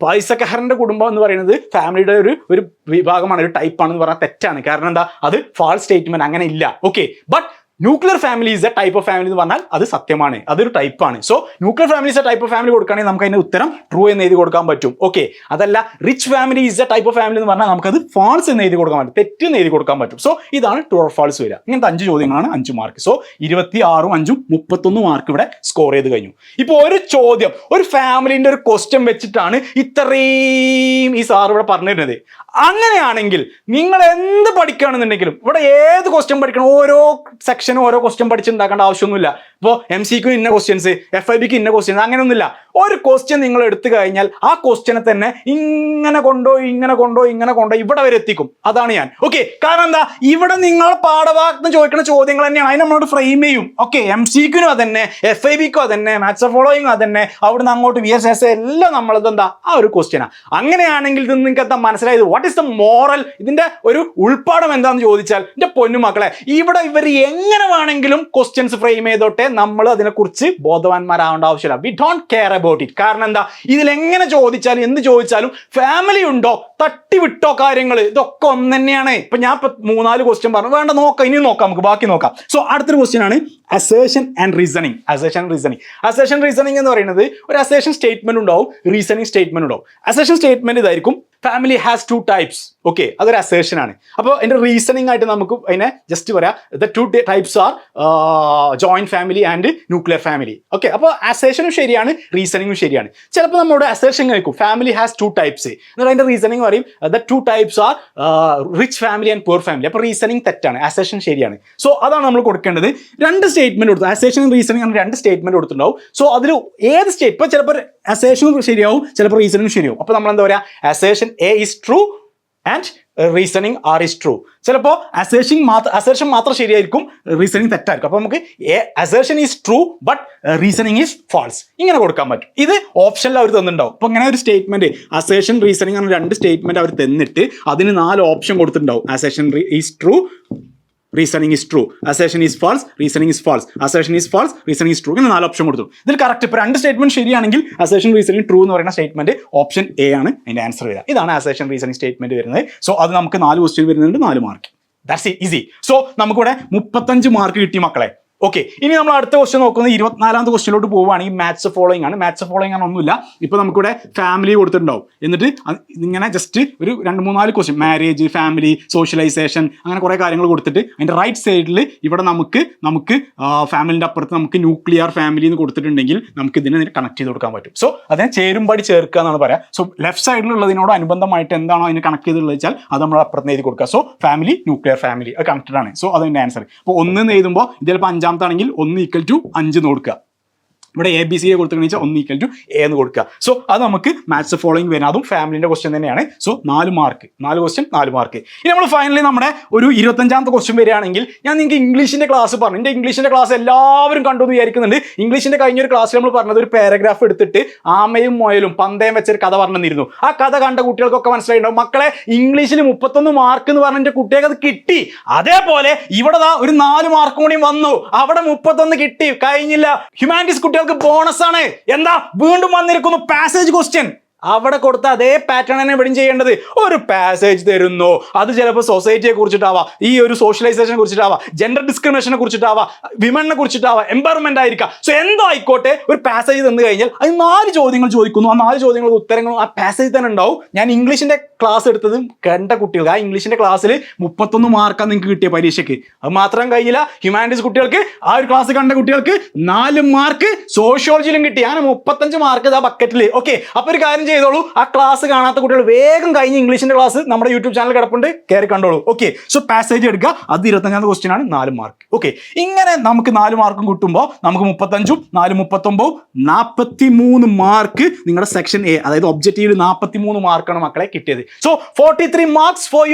പൈസക്കാരന്റെ കുടുംബം എന്ന് പറയുന്നത് ഫാമിലിയുടെ ഒരു ഒരു വിഭാഗമാണ് ഒരു ടൈപ്പ് ആണെന്ന് പറഞ്ഞാൽ തെറ്റാണ്. കാരണം എന്താ? അത് ഫാൾസ് സ്റ്റേറ്റ്മെന്റ് അങ്ങനെ ഇല്ല. Okay but nuclear family is a type of family എന്ന് പറഞ്ഞാൽ അത് സത്യമാണ് അതൊരു ടൈപ്പാണ് so nuclear family is a type of family കൊടുക്കുകയാണെങ്കിൽ നമുക്ക് അതിന്റെ ഉത്തരം ട്രൂ എന്ന് എഴുതി കൊടുക്കാൻ പറ്റും. ഓക്കെ അതല്ല rich family is a type of family എന്ന് പറഞ്ഞാൽ നമുക്ക് അത് ഫാൾസ് എന്ന് എഴുതി കൊടുക്കാൻ പറ്റും. തെറ്റ് എന്ന് എഴുതി കൊടുക്കാൻ പറ്റും. സോ ഇതാണ് ട്രൂ ഓർ ഫാൾസ് വരിക. ഇങ്ങനത്തെ അഞ്ച് ചോദ്യങ്ങളാണ് അഞ്ച് മാർക്ക് സോ ഇരുപത്തി ആറും അഞ്ചും മുപ്പത്തൊന്ന് മാർക്ക് ഇവിടെ സ്കോർ ചെയ്ത് കഴിഞ്ഞു. ഇപ്പോൾ ഒരു ചോദ്യം ഒരു ഫാമിലിന്റെ ഒരു ക്വസ്റ്റ്യൻ വെച്ചിട്ടാണ് ഇത്രയും ഈ സാർ ഇവിടെ പറഞ്ഞു തരുന്നത് അങ്ങനെയാണെങ്കിൽ നിങ്ങൾ എന്ത് പഠിക്കുകയാണെന്നുണ്ടെങ്കിലും ഇവിടെ ഏത് ക്വസ്റ്റ്യൻ പഠിക്കണം? ഓരോ സെക്ഷനും ഓരോ ക്വസ്റ്റ്യൻ പഠിച്ചുണ്ടാക്കേണ്ട ആവശ്യമൊന്നുമില്ല. ഇപ്പോൾ എം സിക്കും ഇന്ന ക്വസ്റ്റ്യൻസ് എഫ് ഐ ബിക്ക് ഇന്ന ക്വസ്റ്റ്യൻസ് അങ്ങനെയൊന്നുമില്ല. ഒരു ക്വസ്റ്റ്യൻ നിങ്ങൾ എടുത്തു കഴിഞ്ഞാൽ ആ ക്വസ്റ്റ്യനെ തന്നെ ഇങ്ങനെ കൊണ്ടോ ഇങ്ങനെ കൊണ്ടോ ഇങ്ങനെ കൊണ്ടോ ഇവിടെ വരെ എത്തിക്കും. അതാണ് ഞാൻ. ഓക്കെ കാരണം എന്താ? ഇവിടെ നിങ്ങൾ പാഠഭാഗത്ത് ചോദിക്കുന്ന ചോദ്യങ്ങൾ തന്നെയാണ്. അതിന് നമ്മളോട് ഫ്രെയിം ചെയ്യും. ഓക്കെ എം സിക്കിനും അതന്നെ എഫ് ഐ ബിക്കും അതന്നെ മാത്സ് ഫോളോയിങ് അതന്നെ അവിടുന്ന് അങ്ങോട്ട് വി എസ് എസ് എല്ലാം നമ്മളത് എന്താ? ആ ഒരു ക്വസ്റ്റ്യനാണ് അങ്ങനെയാണെങ്കിൽ ഇത് നിങ്ങൾക്ക് എന്താ മനസ്സിലായത്? വാട്ട് ഇസ് ദ മോറൽ ഇതിന്റെ ഒരു ഉൾപ്പാടം എന്താണെന്ന് ചോദിച്ചാൽ എന്റെ പൊന്നുമക്കളെ ഇവിടെ ഇവർ എങ്ങനെ വേണമെങ്കിലും ക്വസ്റ്റ്യൻസ് ഫ്രെയിം ചെയ്തോട്ടെ? നമ്മൾ അതിനെക്കുറിച്ച് ബോധവാന്മാരാവേണ്ട ആവശ്യമില്ല. We don't care about it കാരണം എന്താ ഇതിൽ എങ്ങനെ ചോദിച്ചാലും എന്ത് ചോദിച്ചാലും ഫാമിലി ഉണ്ടോ തട്ടി വിട്ടോ കാര്യങ്ങൾ ഇതൊക്കെ ഒന്ന് തന്നെയാണ് ഇപ്പൊ ഞാൻ ഇപ്പൊ മൂന്നാൽ ക്വസ്റ്റ്യൻ പറഞ്ഞു. വേണ്ട നോക്കാം. ഇനി നോക്കാം നമുക്ക്. ബാക്കി നോക്കാം. സോ അടുത്തൊരു ക്വസ്റ്റ്യൻ ആണ്. Assertion and reasoning assertion reasoning assertion reasoning എന്ന് പറയുന്നത് ഒരു അസേഷൻ സ്റ്റേറ്റ്മെന്റ് ഉണ്ടാവും റീസണിങ് സ്റ്റേറ്റ്മെന്റ് ഉണ്ടാവും. അസേഷൻ സ്റ്റേറ്റ്മെന്റ് ഇതായിരിക്കും family has two types okay അതൊരു അസേഷൻ ആണ്. അപ്പോൾ എന്റെ റീസണിങ് ആയിട്ട് നമുക്ക് അതിനെ ജസ്റ്റ് പറയാം. The two types are joint family and nuclear family okay അപ്പോൾ അസേഷനും ശരിയാണ് റീസണിങ്ങും ശരിയാണ്. ചിലപ്പോൾ നമ്മുടെ അസേഷൻ കേൾക്കും ഫാമിലി ഹാസ് ടു ടൈപ്സ് എന്നിട്ട് അതിന്റെ റീസണിങ് പറയും the two types are rich family and poor family അപ്പോൾ റീസണിങ് തെറ്റാണ്. അസേഷൻ ശരിയാണ്. സോ അതാണ് നമ്മൾ കൊടുക്കേണ്ടത്. രണ്ട് സ്റ്റേറ്റ്മെന്റ് കൊടുത്തു. അസേഷനും റീസണിങ് രണ്ട് സ്റ്റേറ്റ്മെന്റ് കൊടുത്തിട്ടുണ്ടാവും. സോ അതിൽ ഏത് സ്റ്റേറ്റ് ഇപ്പോൾ ചിലപ്പോൾ അസേഷനും ശരിയാവും ചിലപ്പോൾ റീസണിങ് ശരിയാവും. അപ്പോൾ നമ്മൾ എന്താ പറയുക assertion A is true and reasoning R is true ചിലപ്പോൾ അസേഷൻ മാത്രം അസേഷൻ മാത്രം ശരിയായിരിക്കും റീസണിങ് തെറ്റായിരിക്കും. അപ്പോൾ നമുക്ക് A assertion is true but reasoning is false ഇങ്ങനെ കൊടുക്കാൻ പറ്റും. ഇത് ഓപ്ഷനിൽ അവർ തന്നിട്ടുണ്ടാവും. അപ്പോൾ ഇങ്ങനെ ഒരു സ്റ്റേറ്റ്മെന്റ് അസേഷൻ റീസണിങ് എന്ന രണ്ട് സ്റ്റേറ്റ്മെന്റ് അവർ തന്നിട്ട് അതിന് നാല് ഓപ്ഷൻ കൊടുത്തിട്ടുണ്ടാവും. Assertion is true reasoning is true assertion is false reasoning is false assertion is false reasoning is true ഇങ്ങനെ നാല് ഓപ്ഷൻ കൊടുത്തു. ഇതിൽ കറക്റ്റ് ഇപ്പോൾ രണ്ട് സ്റ്റേറ്റ്മെന്റ് ശരിയാണെങ്കിൽ അസേഷൻ റീസണിങ് ട്രൂ എന്ന് പറയുന്ന സ്റ്റേറ്റ്മെന്റ് ഓപ്ഷൻ എ ആണ് അതിന്റെ ആൻസർ വരിക. ഇതാണ് അസേഷൻ റീസണിങ് സ്റ്റേറ്റ്മെന്റ് വരുന്നത്. സോ അത് നമുക്ക് നാല് ക്വസ്റ്റ്യൻ വരുന്നുണ്ട് നാല് മാർക്ക് ദാറ്റ്സ് ഈസി സോ നമുക്കിവിടെ മുപ്പത്തഞ്ച് മാർക്ക് കിട്ടി മക്കളെ. ഓക്കെ ഇനി നമ്മൾ അടുത്ത ക്വസ്റ്റ്യൻ നോക്കുന്നത് ഇരുപത്തിനാലാമത്തെ ക്വസ്റ്റ്യനിലോട്ട് പോവുകയാണെങ്കിൽ മാത്സ് ഫോളോയിങ് ആണ്. മാത്സ് ഫോളോയിങ് ആണ് ഒന്നുമില്ല. ഇപ്പോൾ നമുക്കിവിടെ ഫാമിലി കൊടുത്തിട്ടുണ്ടാവും. എന്നിട്ട് ഇങ്ങനെ ജസ്റ്റ് ഒരു രണ്ട് മൂന്നാൽ ക്വസ്റ്റ്യൻ മാരേജ് ഫാമിലി സോഷ്യലൈസേഷൻ അങ്ങനെ കുറേ കാര്യങ്ങൾ കൊടുത്തിട്ട് അതിന്റെ റൈറ്റ് സൈഡിൽ ഇവിടെ നമുക്ക് നമുക്ക് ഫാമിലിന്റെ അപ്പുറത്ത് നമുക്ക് ന്യൂക്ലിയർ ഫാമിലി എന്ന് കൊടുത്തിട്ടുണ്ടെങ്കിൽ നമുക്ക് ഇതിനെ കണക്ട് ചെയ്ത് കൊടുക്കാൻ പറ്റും. സോ അതിനെ ചേരുംപടി ചേർക്കുക എന്നാണ് പറയാം. സോ ലെഫ്റ്റ് സൈഡിലുള്ളതിനോട് അനുബന്ധമായിട്ട് എന്താണോ അതിനെ കണക്ട് ചെയ്തുള്ളത് വെച്ചാൽ അത് നമ്മൾ അപ്പുറത്ത് എഴുതി കൊടുക്കുക. സോ ഫാമിലി ന്യൂക്ലിയർ ഫാമിലി അത് കണക്റ്റഡ് ആണ്. സോ അതിന്റെ ആൻസർ അപ്പോൾ ഒന്ന് എഴുതുമ്പോൾ ഇതിൽ ഇപ്പോൾ അഞ്ചാമത്തെ ആണെങ്കിൽ ഒന്ന് ഈക്വൽ ടു അഞ്ച് എന്ന് കൊടുക്കുക. ഇവിടെ എ ബി സി എ കൊടുത്തു വെച്ചാൽ ഒന്ന് ഈക്വൽ ടു എ എന്ന് കൊടുക്കുക. സോ അത് നമുക്ക് മാത്സ് ഫോളോയിങ് വരുന്ന അതും ഫാമിലിന്റെ ക്വസ്റ്റ്യൻ തന്നെയാണ്. സോ നാല് മാർക്ക് നാല് ക്വസ്റ്റ്യൻ നാല് മാർക്ക് ഇനി നമ്മൾ ഫൈനലി നമ്മുടെ ഒരു ഇരുപത്തഞ്ചാമത്തെ ക്വസ്റ്റ്യൻ വരികയാണെങ്കിൽ ഞാൻ നിങ്ങൾക്ക് ഇംഗ്ലീഷിന്റെ ക്ലാസ് പറഞ്ഞു. എന്റെ ഇംഗ്ലീഷിന്റെ ക്ലാസ് എല്ലാവരും കണ്ടു വിചാരിക്കുന്നുണ്ട്. ഇംഗ്ലീഷിന്റെ കഴിഞ്ഞ ഒരു ക്ലാസ്സിൽ നമ്മൾ പറഞ്ഞത് ഒരു പാരഗ്രാഫ് എടുത്തിട്ട് ആമയും മുയലും പന്തയം വെച്ചൊരു കഥ പറഞ്ഞിരുന്നു. ആ കഥ കണ്ട കുട്ടികൾക്കൊക്കെ മനസ്സിലായിട്ടുണ്ടാവും. മക്കളെ ഇംഗ്ലീഷിൽ മുപ്പത്തൊന്ന് മാർക്ക് എന്ന് പറഞ്ഞ കുട്ടികൾക്ക് അത് കിട്ടി. അതേപോലെ ഇവിടെ ഒരു നാല് മാർക്കും കൂടി വന്നു. അവിടെ മുപ്പത്തൊന്ന് കിട്ടി. കഴിഞ്ഞില്ല. ഹ്യൂമാനിറ്റീസ് കുട്ടികൾക്ക് ബോണസ് ആണ്. എന്താ? വീണ്ടും വന്നിരിക്കുന്നു പാസേജ് ക്വസ്റ്റ്യൻ അവിടെ കൊടുത്ത അതേ പാറ്റേൺ തന്നെ ഇവിടെയും ചെയ്യേണ്ടത്. ഒരു പാസേജ് തരുന്നു. അത് ചിലപ്പോൾ സൊസൈറ്റിയെ കുറിച്ചിട്ടാവാം. ഈ ഒരു സോഷ്യലൈസേഷനെ കുറിച്ചിട്ടാവാം. ജെൻഡർ ഡിസ്ക്രിമിനേഷനെ കുറിച്ചിട്ടാവാം. വിമനെ കുറിച്ചിട്ടാവാം. എംപവർമെന്റ് ആയിരിക്കാം. സോ എന്തോ ആയിക്കോട്ടെ ഒരു പാസേജ് തന്നു കഴിഞ്ഞാൽ അത് നാല് ചോദ്യങ്ങൾ ചോദിക്കുന്നു. ആ നാല് ചോദ്യങ്ങൾക്ക് ഉത്തരങ്ങളും ആ പാസേജ് തന്നെ ഉണ്ടാവും. ഞാൻ ഇംഗ്ലീഷിന്റെ ക്ലാസ് എടുത്തതും കണ്ട കുട്ടികൾക്ക് ആ ഇംഗ്ലീഷിന്റെ ക്ലാസ്സിൽ മുപ്പത്തൊന്ന് മാർക്കാണ് നിങ്ങൾക്ക് കിട്ടിയ പരീക്ഷയ്ക്ക്. അത് മാത്രം കഴിഞ്ഞില്ല ഹ്യൂമാനിറ്റീസ് കുട്ടികൾക്ക് ആ ഒരു ക്ലാസ് കണ്ട കുട്ടികൾക്ക് നാല് മാർക്ക് സോഷ്യോളജിയിലും കിട്ടി. അങ്ങനെ മുപ്പത്തഞ്ച് മാർക്ക് ആ ബക്കറ്റിൽ ഓക്കെ അപ്പൊ ഒരു കാര്യം ചെയ്തോളൂ. ആ ക്ലാസ് കാണാത്ത കുട്ടികൾ വേഗം കഴിഞ്ഞ് ഇംഗ്ലീഷിന്റെ ക്ലാസ് നമ്മുടെ യൂട്യൂബ് ചാനൽ കിടപ്പുണ്ട് കയറി കണ്ടോളൂ. ഓക്കെ സോ പാസേജ് എടുക്കുക. അത് ഇരുപത്തഞ്ചാമത്തെ ക്വസ്റ്റ്യൻ ആണ് നാല് മാർക്ക് ഓക്കെ ഇങ്ങനെ നമുക്ക് നാല് മാർക്കും കിട്ടുമ്പോൾ നമുക്ക് മുപ്പത്തഞ്ചും നാല് മുപ്പത്തൊമ്പതും നാൽപ്പത്തി മൂന്ന് മാർക്ക് നിങ്ങളുടെ സെക്ഷൻ എ അതായത് ഒബ്ജക്റ്റീവ് നാൽപ്പത്തി മൂന്ന് മാർക്കാണ് മക്കളെ കിട്ടിയത്. So forty three marks for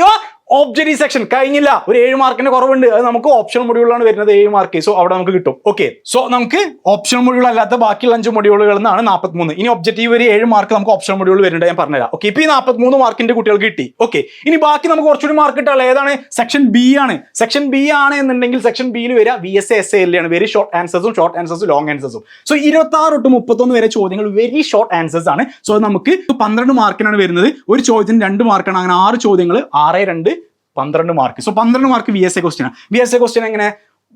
your objective section കഴിഞ്ഞില്ല. ഒരു ഏഴ് മാർക്കിന്റെ കുറവുണ്ട്. അത് നമുക്ക് ഓപ്ഷൻ മൊഡ്യൂളാണ് വരുന്നത് ഏഴ് മാർക്ക് സോ അവിടെ നമുക്ക് കിട്ടും. ഓക്കെ സോ നമുക്ക് ഓപ്ഷൻ മൊഡ്യൂൾ അല്ലാത്ത ബാക്കിയുള്ള അഞ്ച് മൊഡ്യൂളുകൾ എന്നാണ് നാൽപ്പത്തി നാൽപ്പത്തിമൂന്ന് ഇനി ഒബ്ജക്റ്റീവ് ഒരു ഏഴ് മാർക്ക് നമുക്ക് ഓപ്ഷൻ മൊഡ്യൂൾ വരുന്നുണ്ട്. ഞാൻ പറഞ്ഞുതരാം. ഓക്കെ ഇപ്പൊ ഈ നാൽപ്പത്തിമൂന്ന് മാർക്കിന്റെ കുട്ടികൾക്ക് കിട്ടി. ഓക്കെ ഇനി ബാക്കി നമുക്ക് കുറച്ചുകൂടി മാർക്ക് കിട്ടാനുള്ള ഏതാണ്? സെക്ഷൻ ബി ആണ്. സെക്ഷൻ ബി ആണ് എന്നുണ്ടെങ്കിൽ സെക്ഷൻ ബിയിൽ വരിക വി എസ് എസ് എ ആണ്. വെരി ഷോർട്ട് ആൻസേഴ്സും ഷോർട്ട് ആൻസേഴ്സും ലോങ് ആൻസേഴ്സും സോ ഇരുപത്തി ആറ് തൊട്ട് മുപ്പത്തൊന്ന് വരെ ചോദ്യങ്ങൾ വെരി ഷോർട്ട് ആൻസേഴ്സ് ആണ്. സോ നമുക്ക് പന്ത്രണ്ട് മാർക്കിനാണ് വരുന്നത്. ഒരു ചോദ്യത്തിന് രണ്ട് മാർക്കാണ് അങ്ങനെ ആറ് ചോദ്യങ്ങൾ ആറ് രണ്ട് പന്ത്രണ്ട് മാർക്ക് സോ പന്ത്രണ്ട് mark V S A question V S A question എങ്ങനെ?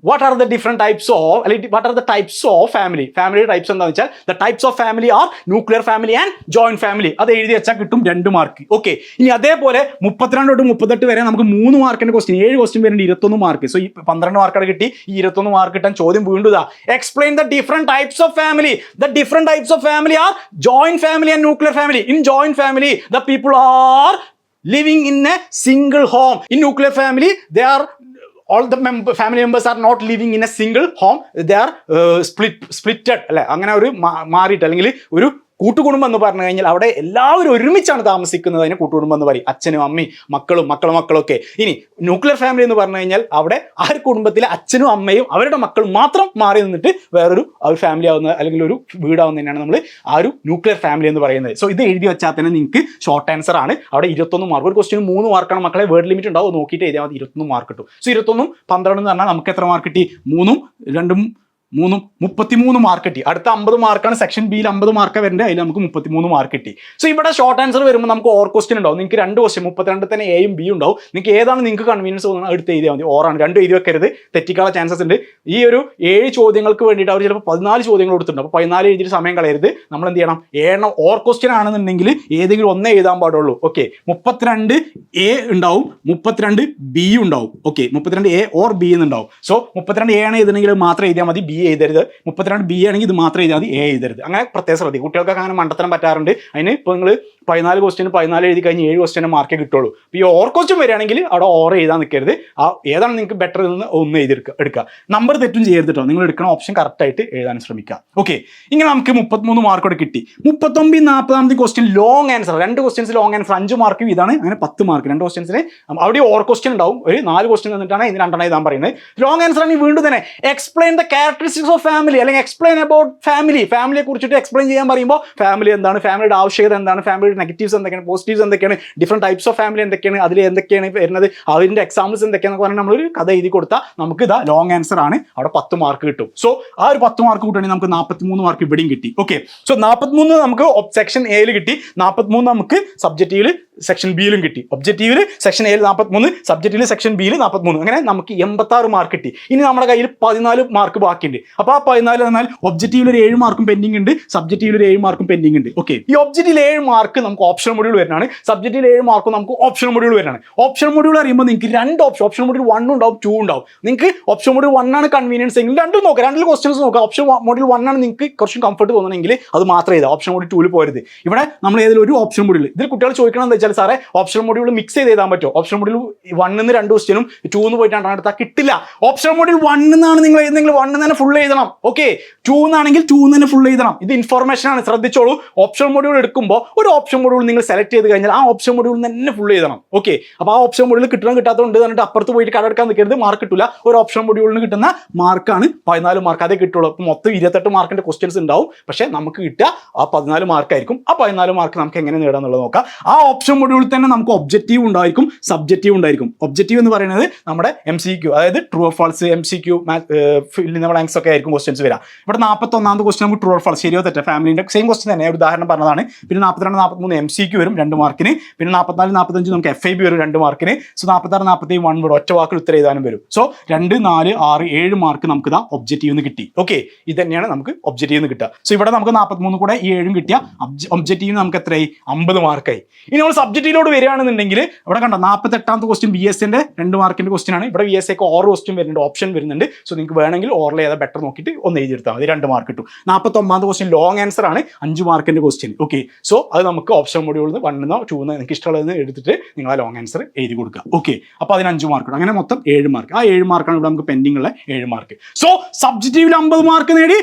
What are the different types of അല്ലെങ്കിൽ what are the types of family family types എന്താണെന്ന് വെച്ചാൽ the types of family are nuclear family and joint family അത് എഴുതി വെച്ചാൽ കിട്ടും രണ്ട് mark okay ഇനി അതേപോലെ മുപ്പത്തിരണ്ട് തൊട്ട് മുപ്പത്തെട്ട് വരെ നമുക്ക് മൂന്ന് മാർക്കിന്റെ ക്വസ്റ്റ്യൻ ഏഴ് ക്വസ്റ്റ്യൻ വരുന്നുണ്ട് ഇരുപത്തൊന്ന് മാർക്ക് സോ ഈ പന്ത്രണ്ട് മാർക്ക് കിട്ടി. ഈ ഇരുപത്തൊന്ന് മാർക്ക് കിട്ടാൻ ചോദ്യം വീണ്ടും explain the different types of family the different types of family are joint family and nuclear family in joint family the people are in a single home. In nuclear family, they are all the member, family members are not living in a single home. They are uh, split splitted അല്ലെ അങ്ങനെ ഒരു മാറിയിട്ട് അല്ലെങ്കിൽ ഒരു കൂട്ടുകുടുംബം എന്ന് പറഞ്ഞു കഴിഞ്ഞാൽ അവിടെ എല്ലാവരും ഒരുമിച്ചാണ് താമസിക്കുന്നത് അതിന് കൂട്ടുകുടുംബം എന്ന് പറയും. അച്ഛനും അമ്മയും മക്കളും മക്കളും മക്കളും ഒക്കെ ഇനി ന്യൂക്ലിയർ ഫാമിലി എന്ന് പറഞ്ഞു കഴിഞ്ഞാൽ അവിടെ ആ ഒരു കുടുംബത്തിലെ അച്ഛനും അമ്മയും അവരുടെ മക്കളും മാത്രം മാറി നിന്നിട്ട് വേറൊരു ഒരു ഫാമിലി ആവുന്ന അല്ലെങ്കിൽ ഒരു വീടാവുന്നതിനാണ് നമ്മൾ ആ ഒരു ന്യൂക്ലിയർ ഫാമിലി എന്ന് പറയുന്നത്. സോ ഇത് എഴുതി വെച്ചാൽ തന്നെ നിങ്ങൾക്ക് ഷോർട്ട് ആൻസർ ആണ്. അവിടെ ഇരുപത്തൊന്ന് മാർക്ക് ഒരു ക്വസ്റ്റിന് മൂന്ന് മാർക്കാണ് മക്കളെ വേർഡ് ലിമിറ്റ് ഉണ്ടാവും. നോക്കിയിട്ട് എഴുതിയാൽ മതി. ഇരുപത്തൊന്ന് മാർക്ക് കിട്ടും. സോ ഇരുപത്തൊന്നും പന്ത്രണ്ട് എന്ന് പറഞ്ഞാൽ നമുക്ക് എത്ര മാർക്ക് കിട്ടി? മൂന്നും രണ്ടും മൂന്നും മുപ്പത്തിമൂന്ന് മാർക്ക് കിട്ടി. അടുത്ത അമ്പത് മാർക്കാണ് സെക്ഷൻ ബിയിൽ അമ്പത് മാർക്ക് വരുന്നത് അതിൽ നമുക്ക് മുപ്പത്തിമൂന്ന് മാർക്ക് കിട്ടി. സോ ഇവിടെ ഷോർട്ട് ആൻസർ വരുമ്പോൾ നമുക്ക് ഓർ ക്വസ്റ്റ്യൻ ഉണ്ടാവും. നിങ്ങൾക്ക് രണ്ട് ക്വസ്റ്റ്യൻ മുപ്പത്തിരണ്ട് തന്നെ എയും ബിയും ഉണ്ടാവും. നിങ്ങൾക്ക് ഏതാണ് നിങ്ങൾക്ക് കൺവീനിയൻസ് തോന്നുന്നത്? എടുത്ത് എഴുതിയാൽ മതി. ഓറാണ് രണ്ടും എഴുതി വെക്കരുത് തെറ്റിക്കാനുള്ള ചാൻസസ് ഉണ്ട്. ഈ ഒരു ഏഴ് ചോദ്യങ്ങൾക്ക് വേണ്ടിയിട്ട് അവർ ചിലപ്പോൾ പതിനാല് ചോദ്യങ്ങൾ കൊടുത്തിട്ടുണ്ട്. അപ്പോൾ പതിനാല് എഴുതിയിട്ട് സമയം കളയരുത്. നമ്മൾ എന്ത് ചെയ്യണം? ഏഴെണ്ണം ഓർ ക്വസ്റ്റ്യൻ ആണെന്നുണ്ടെങ്കിൽ ഏതെങ്കിലും ഒന്നേ എഴുതാൻ പാടുള്ളൂ. ഓക്കെ മുപ്പത്തിരണ്ട് എ ഉണ്ടാവും. മുപ്പത്തിരണ്ട് ബി ഉണ്ടാവും. ഓക്കെ മുപ്പത്തിരണ്ട് എ ഓർ ബി എന്നുണ്ടാവും. സോ മുപ്പത്തിരണ്ട് എ ആണ് എഴുതണമെങ്കിൽ മാത്രം എഴുതിയാൽ മതി. ബി എഴുതരുത് മുപ്പത്തിരണ്ട് ബി ആണെങ്കിൽ ഇത് മാത്രം എഴുതിയാൽ മതി. എ എഴുതരുത്. അങ്ങനെ പ്രത്യേകം ശ്രദ്ധിക്കും കുട്ടികൾക്കൊക്കെ അങ്ങനെ മണ്ടത്തരം പറ്റാറുണ്ട്. അതിന് ഇപ്പോൾ നിങ്ങൾ പതിനാല് ക്വസ്റ്റ്യൻ പതിനാല് എഴുതി കഴിഞ്ഞ് ഏഴ് ക്വസ്റ്റ്യൻ മാർക്ക് കിട്ടുള്ളൂ. അപ്പോൾ ഈ ഓർ ക്വസ്റ്റ്യൻ വരികയാണെങ്കിൽ അവിടെ ഓർ എഴുതാൻ നിൽക്കരുത്. ആ ഏതാണ് നിങ്ങൾക്ക് ബെറ്റർ എന്ന് ഒന്ന് എഴുതിയെടുക്കുക എടുക്കുക നമ്പർ തെറ്റും ചെയ്യരുത് നിങ്ങൾ എടുക്കുന്ന ഓപ്ഷൻ കറക്റ്റായിട്ട് എഴുതാൻ ശ്രമിക്കുക ഓക്കെ ഇങ്ങനെ നമുക്ക് മുപ്പത്തിമൂന്ന് മാർക്ക് കൂടെ കിട്ടി. മുപ്പത്തൊമ്പത് നാൽപ്പതാമത്തെ ക്വസ്റ്റ്യൻ ലോങ് ആൻസർ രണ്ട് ക്വസ്റ്റ്യൻസ് ലോങ് ആൻസർ അഞ്ച് മാർക്ക് ഇതാണ്. അങ്ങനെ പത്ത് മാർക്ക് രണ്ട് ക്വസ്റ്റ്യൻസിന് അവിടെ ഓർ ക്വസ്റ്റ്യൻ ഉണ്ടാവും. ഒരു നാല് ക്വസ്റ്റ്യൻ തന്നിട്ടാണ് ഇതിന് രണ്ടെണ്ണം എഴുതാൻ പറയുന്നത്. ലോങ് ആൻസർ ആണെങ്കിൽ വീണ്ടും തന്നെ explain the characteristics of family അല്ലെങ്കിൽ എക്സ്പ്ലെയിൻ അബൌട്ട് ഫാമിലി ഫാമിലിയെ കുറിച്ചിട്ട് എക്സ്പ്ലെയിൻ ചെയ്യാൻ പറയുമ്പോൾ ഫാമിലി എന്താണ്? ഫാമിലിയുടെ ആവശ്യകത എന്താണ്? ഫാമിലിയുടെ നെഗറ്റീവ്സ് എന്തൊക്കെയാണ് പോസിറ്റീവ്സ് എന്തൊക്കെയാണ് ഡിഫറെന്റ് ടൈപ്സ് ഓഫ് ഫാമിലി എന്തൊക്കെയാണ് അതിൽ എന്തൊക്കെയാണ് വരുന്നത് അതിന്റെ എക്സാമ്പിൾസ് എന്തൊക്കെയാണെന്ന് പറഞ്ഞാൽ നമ്മളൊരു കഥ എഴുതി കൊടുത്താൽ നമുക്ക് ഇതാ ലോങ് ആൻസർ ആണ് അവിടെ പത്ത് മാർക്ക് കിട്ടും. സോ ആ ഒരു പത്ത് മാർക്ക് കൂട്ടുകയാണെങ്കിൽ നമുക്ക് നാൽപ്പത്തിമൂന്ന് മാർക്ക് ഇവിടെയും കിട്ടി. ഓക്കെ സോ നാൽപ്പത്തിമൂന്ന് നമുക്ക് സെക്ഷൻ എയിൽ കിട്ടി. നാൽപ്പത്തിമൂന്ന് നമുക്ക് സബ്ജക്റ്റീവിൽ സെക്ഷൻ ബിയിലും കിട്ടി. ഒബ്ജക്റ്റീവിൽ സെക്ഷൻ എയിൽ നാൽപ്പത്തിമൂന്ന് സബ്ജക്റ്റിൽ സെക്ഷൻ ബിയിൽ നാൽപ്പത്തിമൂന്ന് അങ്ങനെ നമുക്ക് എൺപത്താറ് മാർക്ക് കിട്ടി. ഇനി നമ്മുടെ കയ്യിൽ പതിനാല് മാർക്ക് ബാക്കിയുണ്ട്. അപ്പോൾ ആ പതിനാല് എന്നാൽ ഒബ്ജക്റ്റീവിൽ ഒരു ഏഴ് മാർക്കും പെൻഡിങ് ഉണ്ട്. സബ്ജക്റ്റീവിൽ ഒരു ഏഴ് മാർക്കും പെൻഡിങ് ഉണ്ട്. ഓക്കെ ഈ ഒബ്ജക്റ്റിൽ ഏഴ് മാർക്ക് നമുക്ക് ഓപ്ഷൻ മൊഡ്യൂൾ വരുന്നതാണ്. സബ്ജക്റ്റിൽ ഏഴ് മാർക്കും നമുക്ക് ഓപ്ഷൻ മൊഡ്യൂൾ വരുന്നതാണ്. ഓപ്ഷൻ മൊഡ്യൂൾ അറിയുമ്പോൾ നിങ്ങൾക്ക് രണ്ട് ഓപ്ഷൻ ഓപ്ഷൻ മൊഡ്യൂൾ വൺ ഉണ്ടാവും ടു ഉണ്ടാവും. നിങ്ങൾക്ക് ഓപ്ഷൻ മൊഡ്യൂൾ വൺ ആണ് കൺവീനിയൻസ് എങ്കിൽ രണ്ടും നോക്കുക രണ്ടിൽ ക്വസ്റ്റൻസ് നോക്കുക ഓപ്ഷൻ മൊഡ്യൂൾ വൺ ആണ് നിങ്ങൾക്ക് കുറച്ചും കംഫർട്ട് തോന്നണമെങ്കിൽ അത് മാത്രം ചെയ്താൽ ഓപ്ഷൻ മൊഡ്യൂൾ ടൂവിൽ പോരുത്. ഇവിടെ നമ്മൾ ഏതെങ്കിലും ഒരു ഓപ്ഷൻ മൊഡ്യൂൾ ഇതിൽ കുട്ടികൾ ചോദിക്കണം എന്താ വെച്ചാൽ സാറേ ഓപ്ഷൻ മൊഡ്യൂൾ മിക്സ് ചെയ്ത് എഴുതാൻ പറ്റുമോ? ഓപ്ഷൻ മൊഡ്യൂൾ നിന്ന് രണ്ട് ക്വസ്റ്റ്യനും ടൂ എന്ന് പോയിട്ട് രണ്ടെണ്ണം എടുത്താൽ കിട്ടില്ല. ഓപ്ഷൻ മൊഡ്യൂൾ വണ്ണെന്നാണ് നിങ്ങൾ എഴുതുന്നെങ്കിൽ വണ്ണിൽ തന്നെ ഫുൾ എഴുതണം. ഓക്കെ ടൂ എന്നാണെങ്കിൽ ടൂ തന്നെ ഫുൾ എഴുതണം. ഇത് ഇൻഫർമേഷൻ ആണ് ശ്രദ്ധിച്ചോളൂ. ഓപ്ഷൻ മോഡ്യൂൾ എടുക്കുമ്പോൾ ഒരു ഓപ്ഷൻ മോഡ്യൂൾ നിങ്ങൾ സെലക്ട് ചെയ്ത് കഴിഞ്ഞാൽ ആ ഓപ്ഷൻ മൊഡ്യൂൾ തന്നെ ഫുൾ എഴുതണം. ഓക്കെ അപ്പോൾ ആ ഓപ്ഷൻ മൊഡ്യൂൾ കിട്ടണം കിട്ടാത്തതുകൊണ്ട് എന്നിട്ട് അപ്പുറത്ത് പോയിട്ട് കടമെടുക്കാൻ നിൽക്കരുത്. മാർക്ക് കിട്ടില്ല ഒരു ഓപ്ഷൻ മോഡ്യൂളിന് കിട്ടുന്ന മാർക്കാണ് പതിനാല് മാർക്ക് അതേ കിട്ടുള്ളൂ. അപ്പോൾ മൊത്തം ഇരുപത്തെട്ട് മാർക്കിന്റെ ക്വസ്റ്റ്യൻസ് ഉണ്ടാവും. പക്ഷേ നമുക്ക് കിട്ടുക ആ പതിനാല് മാർക്കായിരിക്കും ആ പതിനാല് മാർക്ക് നമുക്ക് എങ്ങനെ നേടാന്നുള്ളത് നോക്കാം. ആ ഓപ്ഷൻ മൊഡ്യൂളിൽ തന്നെ നമുക്ക് ഒബ്ജക്റ്റീവ് ഉണ്ടായിരിക്കും സബ്ജക്റ്റീവ് ഉണ്ടായിരിക്കും. ഒബ്ജക്റ്റീവ് എന്ന് പറയുന്നത് നമ്മുടെ എം സി ക്യൂ അതായത് true or false M C Q filling blanks ഒക്കെ ആയിരിക്കും ക്വസ്റ്റ്യൻസ് വരിക. ഇവിടെ നാൽപ്പത്തൊന്നാമത്തെ ക്വസ്റ്റ്യൻ നമുക്ക് ട്രൂ ഓർ ഫാൾസ് ശരിയോ തെറ്റോ? ഫാമിലിന്റെ സെയിം ക്വസ്റ്റ്യൻ തന്നെ ഒരു ഉദാഹരണം പറഞ്ഞതാണ്. പിന്നെ നാൽപ്പത്തിരണ്ട് നാൽപ്പത്തിമൂന്ന് എം സി ക്യൂ വരും രണ്ട് മാർക്കിന് പിന്നെ നാൽപ്പത്തിനാല് നാൽപ്പത്തഞ്ച് നമുക്ക് എഫ് ഐ ബി വരും രണ്ട് മാർക്കിന് സോ നാൽപ്പത്താറ് നാൽപ്പത്തി വൺ വേർഡ് ഒറ്റ വാക്കിൽ ഉത്തരം എഴുതാനും വരും. സോ രണ്ട് നാല് ആറ് ഏഴ് മാർക്ക് നമുക്ക് ഇതാ ഒബ്ജക്റ്റീവ് എന്ന് കിട്ടി. ഓക്കെ ഇത് തന്നെയാണ് നമുക്ക് ഒബ്ജക്റ്റീവ് എന്ന് കിട്ടുക. സോ ഇവിടെ നമുക്ക് നാൽപ്പത്തിമൂന്ന് കൂടെ ഈ ഏഴും കിട്ടിയ. ഒബ്ജക്റ്റീവ് നമുക്ക് എത്രയായി? അമ്പത് മാർക്കായി ഇനി നമ്മൾ സബ്ജക്റ്റിലോട് വരികയാണെന്നുണ്ടെങ്കിൽ ഇവിടെ കണ്ടോ നാൽപ്പത്തെട്ടാമത്തെ ക്വസ്റ്റ്യൻ ബി എസ് എന്റെ രണ്ട് മാർക്കിന്റെ ക്വസ്റ്റ്യൻ ആണ്. ഇവിടെ ബി എസ് ഒക്കെ ഓറ് ക്വസ്റ്റ്യൻ വരുന്നുണ്ട് ഓപ്ഷൻ വരുന്നുണ്ട്. സോ നിങ്ങൾക്ക് വേണമെങ്കിൽ ഓറിൽ ഏതാ ബെറ്റർ നോക്കിയിട്ട് ഒന്ന് എഴുതിയെടുത്താൽ മതി. രണ്ട് മാർക്ക് കിട്ടും നാൽപ്പത്തൊമ്പതാമത്തെ ക്വസ്റ്റ്യൻ ലോങ് ആൻസർ ആണ്. അഞ്ച് മാർക്കിന്റെ ക്വസ്റ്റ്യൻ ഓക്കെ സോ അത് നമുക്ക് ഓപ്ഷൻ മൊഡ്യൂളിൽ നിന്ന് വണ്ണെന്നോ ടൂന്നോ നിങ്ങൾക്ക് ഇഷ്ടമുള്ളതെന്ന് എടുത്തിട്ട് നിങ്ങൾ ആ ലോങ് ആൻസർ എഴുതി കൊടുക്കുക. ഓക്കെ അപ്പോൾ അതിന് അഞ്ച് മാർക്ക് അങ്ങനെ മൊത്തം ഏഴ് മാർക്ക് ആ ഏഴ് മാർക്കാണ് ഇവിടെ നമുക്ക് പെൻഡിംഗ് ഉള്ള ഏഴ് മാർക്ക് സോ സബ്ജക്റ്റീവിൽ അമ്പത് മാർക്ക് നേടി.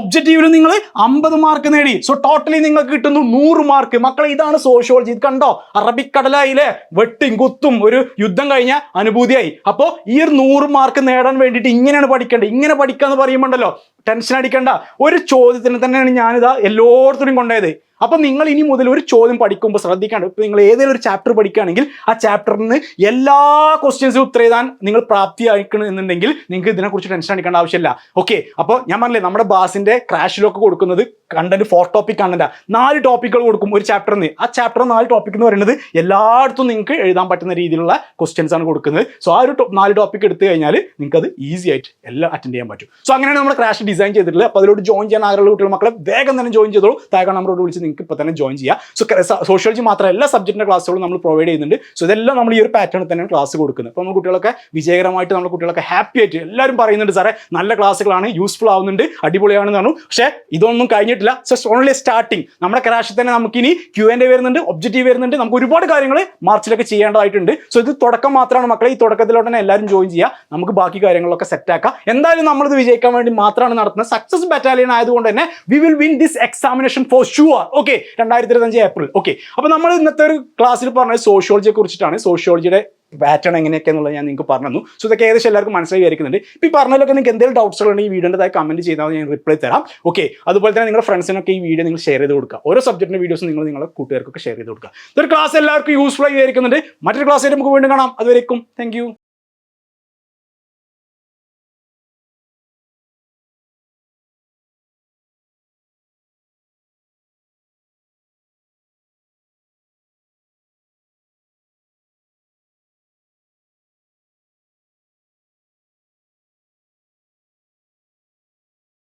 ഒബ്ജക്റ്റീവിൽ നിങ്ങൾ അമ്പത് മാർക്ക് നേടി. സോ ടോട്ടലി നിങ്ങൾക്ക് കിട്ടുന്നു നൂറ് മാർക്ക് മക്കളെ ഇതാണ് സോഷ്യോളജി കണ്ടോ? അറബിക്കടലായിലെ വെട്ടും കുത്തും ഒരു യുദ്ധം കഴിഞ്ഞ അനുഭൂതിയായി. അപ്പോൾ ഈ ഒരു നൂറ് മാർക്ക് നേടാൻ വേണ്ടിയിട്ട് ഇങ്ങനെയാണ് പഠിക്കേണ്ടത്. ഇങ്ങനെ പഠിക്കാന്ന് പറയുമ്പോണ്ടല്ലോ ടെൻഷൻ അടിക്കണ്ട. ഒരു ചോദ്യത്തിന് തന്നെയാണ് ഞാനിതാ എല്ലായിടത്തും കൊണ്ടുപോയത്. അപ്പൊ നിങ്ങൾ ഇനി മുതൽ ഒരു ചോദ്യം പഠിക്കുമ്പോൾ ശ്രദ്ധിക്കാണ്ട് ഇപ്പൊ നിങ്ങൾ ഏതെങ്കിലും ഒരു ചാപ്റ്റർ പഠിക്കുകയാണെങ്കിൽ ആ ചാപ്റ്ററിൽ നിന്ന് എല്ലാ ക്വസ്റ്റ്യൻസും ഉത്തരം എഴുതാൻ നിങ്ങൾ പ്രാപ്തിയാക്കണം എന്നുണ്ടെങ്കിൽ നിങ്ങൾക്ക് ഇതിനെക്കുറിച്ച് ടെൻഷൻ അടിക്കേണ്ട ആവശ്യമില്ല. ഓക്കെ അപ്പോൾ ഞാൻ പറഞ്ഞില്ലേ നമ്മുടെ ബാസിന്റെ ക്രാഷിലൊക്കെ കൊടുക്കുന്നത് കണ്ടന്റ് ഫോർ ടോപ്പിക് കണ്ടന്റ് നാല് ടോപ്പിക്കുകൾ കൊടുക്കും ഒരു ചാപ്റ്ററിന് ആ ചാപ്റ്റർ നാല് ടോപ്പിക് എന്ന് പറയുന്നത് എല്ലായിടത്തും നിങ്ങൾക്ക് എഴുതാൻ പറ്റുന്ന രീതിയിലുള്ള ക്വസ്റ്റ്യൻസ് ആണ് കൊടുക്കുന്നത്. സോ ആ ഒരു നാല് ടോപ്പിക് എടുത്തു കഴിഞ്ഞാൽ നിങ്ങൾക്ക് അത് ഈസി ആയിട്ട് എല്ലാം അറ്റൻഡ് ചെയ്യാൻ പറ്റും. സോ അങ്ങനെയാണ് നമ്മൾ ക്രാഷ് ഡിസൈൻ ചെയ്തിട്ടുള്ളത്. അപ്പോൾ അതിലോട്ട് ജോയിൻ ചെയ്യാൻ ആഗ്രഹമുള്ള കുട്ടികൾ മക്കളെ വേഗം തന്നെ ജോയിൻ ചെയ്തോളൂ. താഴെ നമ്മളോട് വിളിച്ച് നിങ്ങൾക്ക് ഇപ്പോൾ തന്നെ ജോയിൻ ചെയ്യാം. സോ സോഷ്യോളജി മാത്രം എല്ലാ സബ്ജക്റ്റിന്റെ ക്ലാസ്സുകളും നമ്മൾ പ്രൊവൈഡ് ചെയ്യുന്നുണ്ട്. സോ ഇതെല്ലാം നമ്മൾ ഈ ഒരു പാറ്റേണിൽ തന്നെയാണ് ക്ലാസ് കൊടുക്കുന്നത്. അപ്പോൾ നമ്മൾ കുട്ടികളൊക്കെ വിജയകരമായിട്ട് നമ്മുടെ കുട്ടികളൊക്കെ ഹാപ്പി ആയിട്ട് എല്ലാവരും പറയുന്നുണ്ട് സാറേ നല്ല ക്ലാസ്സുകളാണ് യൂസ്ഫുൾ ആവുന്നുണ്ട് അടിപൊളിയാണെന്ന് പറഞ്ഞു. പക്ഷേ ഇതൊന്നും കഴിഞ്ഞിട്ടില്ല. സോ ഓൺലി സ്റ്റാർട്ടിങ് നമ്മുടെ ക്രാഷിൽ തന്നെ നമുക്കിനി ക്യു എന്റെ വരുന്നുണ്ട് ഒബ്ജക്റ്റീവ് വരുന്നുണ്ട്. നമുക്ക് ഒരുപാട് കാര്യങ്ങൾ മാർച്ചിലൊക്കെ ചെയ്യേണ്ടതായിട്ടുണ്ട്. സോ ഇത് തുടക്കം മാത്രമാണ് മക്കളെ. ഈ തുടക്കത്തിലോട്ട് തന്നെ എല്ലാവരും ജോയിൻ ചെയ്യുക. നമുക്ക് ബാക്കി കാര്യങ്ങളൊക്കെ സെറ്റ് ആക്കാം. എന്തായാലും നമ്മളിത് വിജയിക്കാൻ വേണ്ടി മാത്രമാണ് നടത്തുന്നത്. സക്സസ് ബറ്റാലിയൻ ആയതുകൊണ്ട് തന്നെ we will win this examination for sure okay രണ്ടായിരത്തി ഇരുപത്തഞ്ച് ഏപ്രിൽ ഓക്കെ അപ്പോൾ നമ്മൾ ഇന്നത്തെ ഒരു ക്ലാസ്സിൽ പറഞ്ഞത് സോഷ്യോളജിയെ കുറിച്ചിട്ടാണ് സോഷ്യോളജിയുടെ പാറ്റേൺ എങ്ങനെയൊക്കെ എന്നുള്ളത് ഞാൻ നിങ്ങൾക്ക് പറഞ്ഞു സോ ഇതൊക്കെ ഏകദേശം എല്ലാവർക്കും മനസ്സിലായി വിചാരിക്കുന്നുണ്ട്. ഇപ്പോൾ ഈ പറഞ്ഞതിലൊക്കെ നിങ്ങൾക്ക് എന്തെങ്കിലും ഡൗട്ട്സ് ഉണ്ടെങ്കിൽ ഈ വീഡിയോയുടെ തായി കമന്റ് ചെയ്താൽ ഞാൻ റിപ്ലൈ തരാം. ഓക്കെ അതുപോലെ തന്നെ നിങ്ങളുടെ ഫ്രണ്ട്സിനൊക്കെ ഈ വീഡിയോ നിങ്ങൾ ഷെയർ ചെയ്ത് കൊടുക്കുക. ഓരോ സബ്ജക്റ്റിന്റെ വീഡിയോസ് നിങ്ങൾ നിങ്ങളുടെ കൂട്ടുകാർക്കൊക്കെ ഷെയർ ചെയ്ത് കൊടുക്കുക. ഇതൊരു ക്ലാസ് എല്ലാവർക്കും യൂസ്ഫുൾ ആയി വിചാരിക്കുന്നുണ്ട്. മറ്റൊരു ക്ലാസ് ആയിട്ട് നമുക്ക് വീണ്ടും കാണാം. അതുവരേക്കും താങ്ക്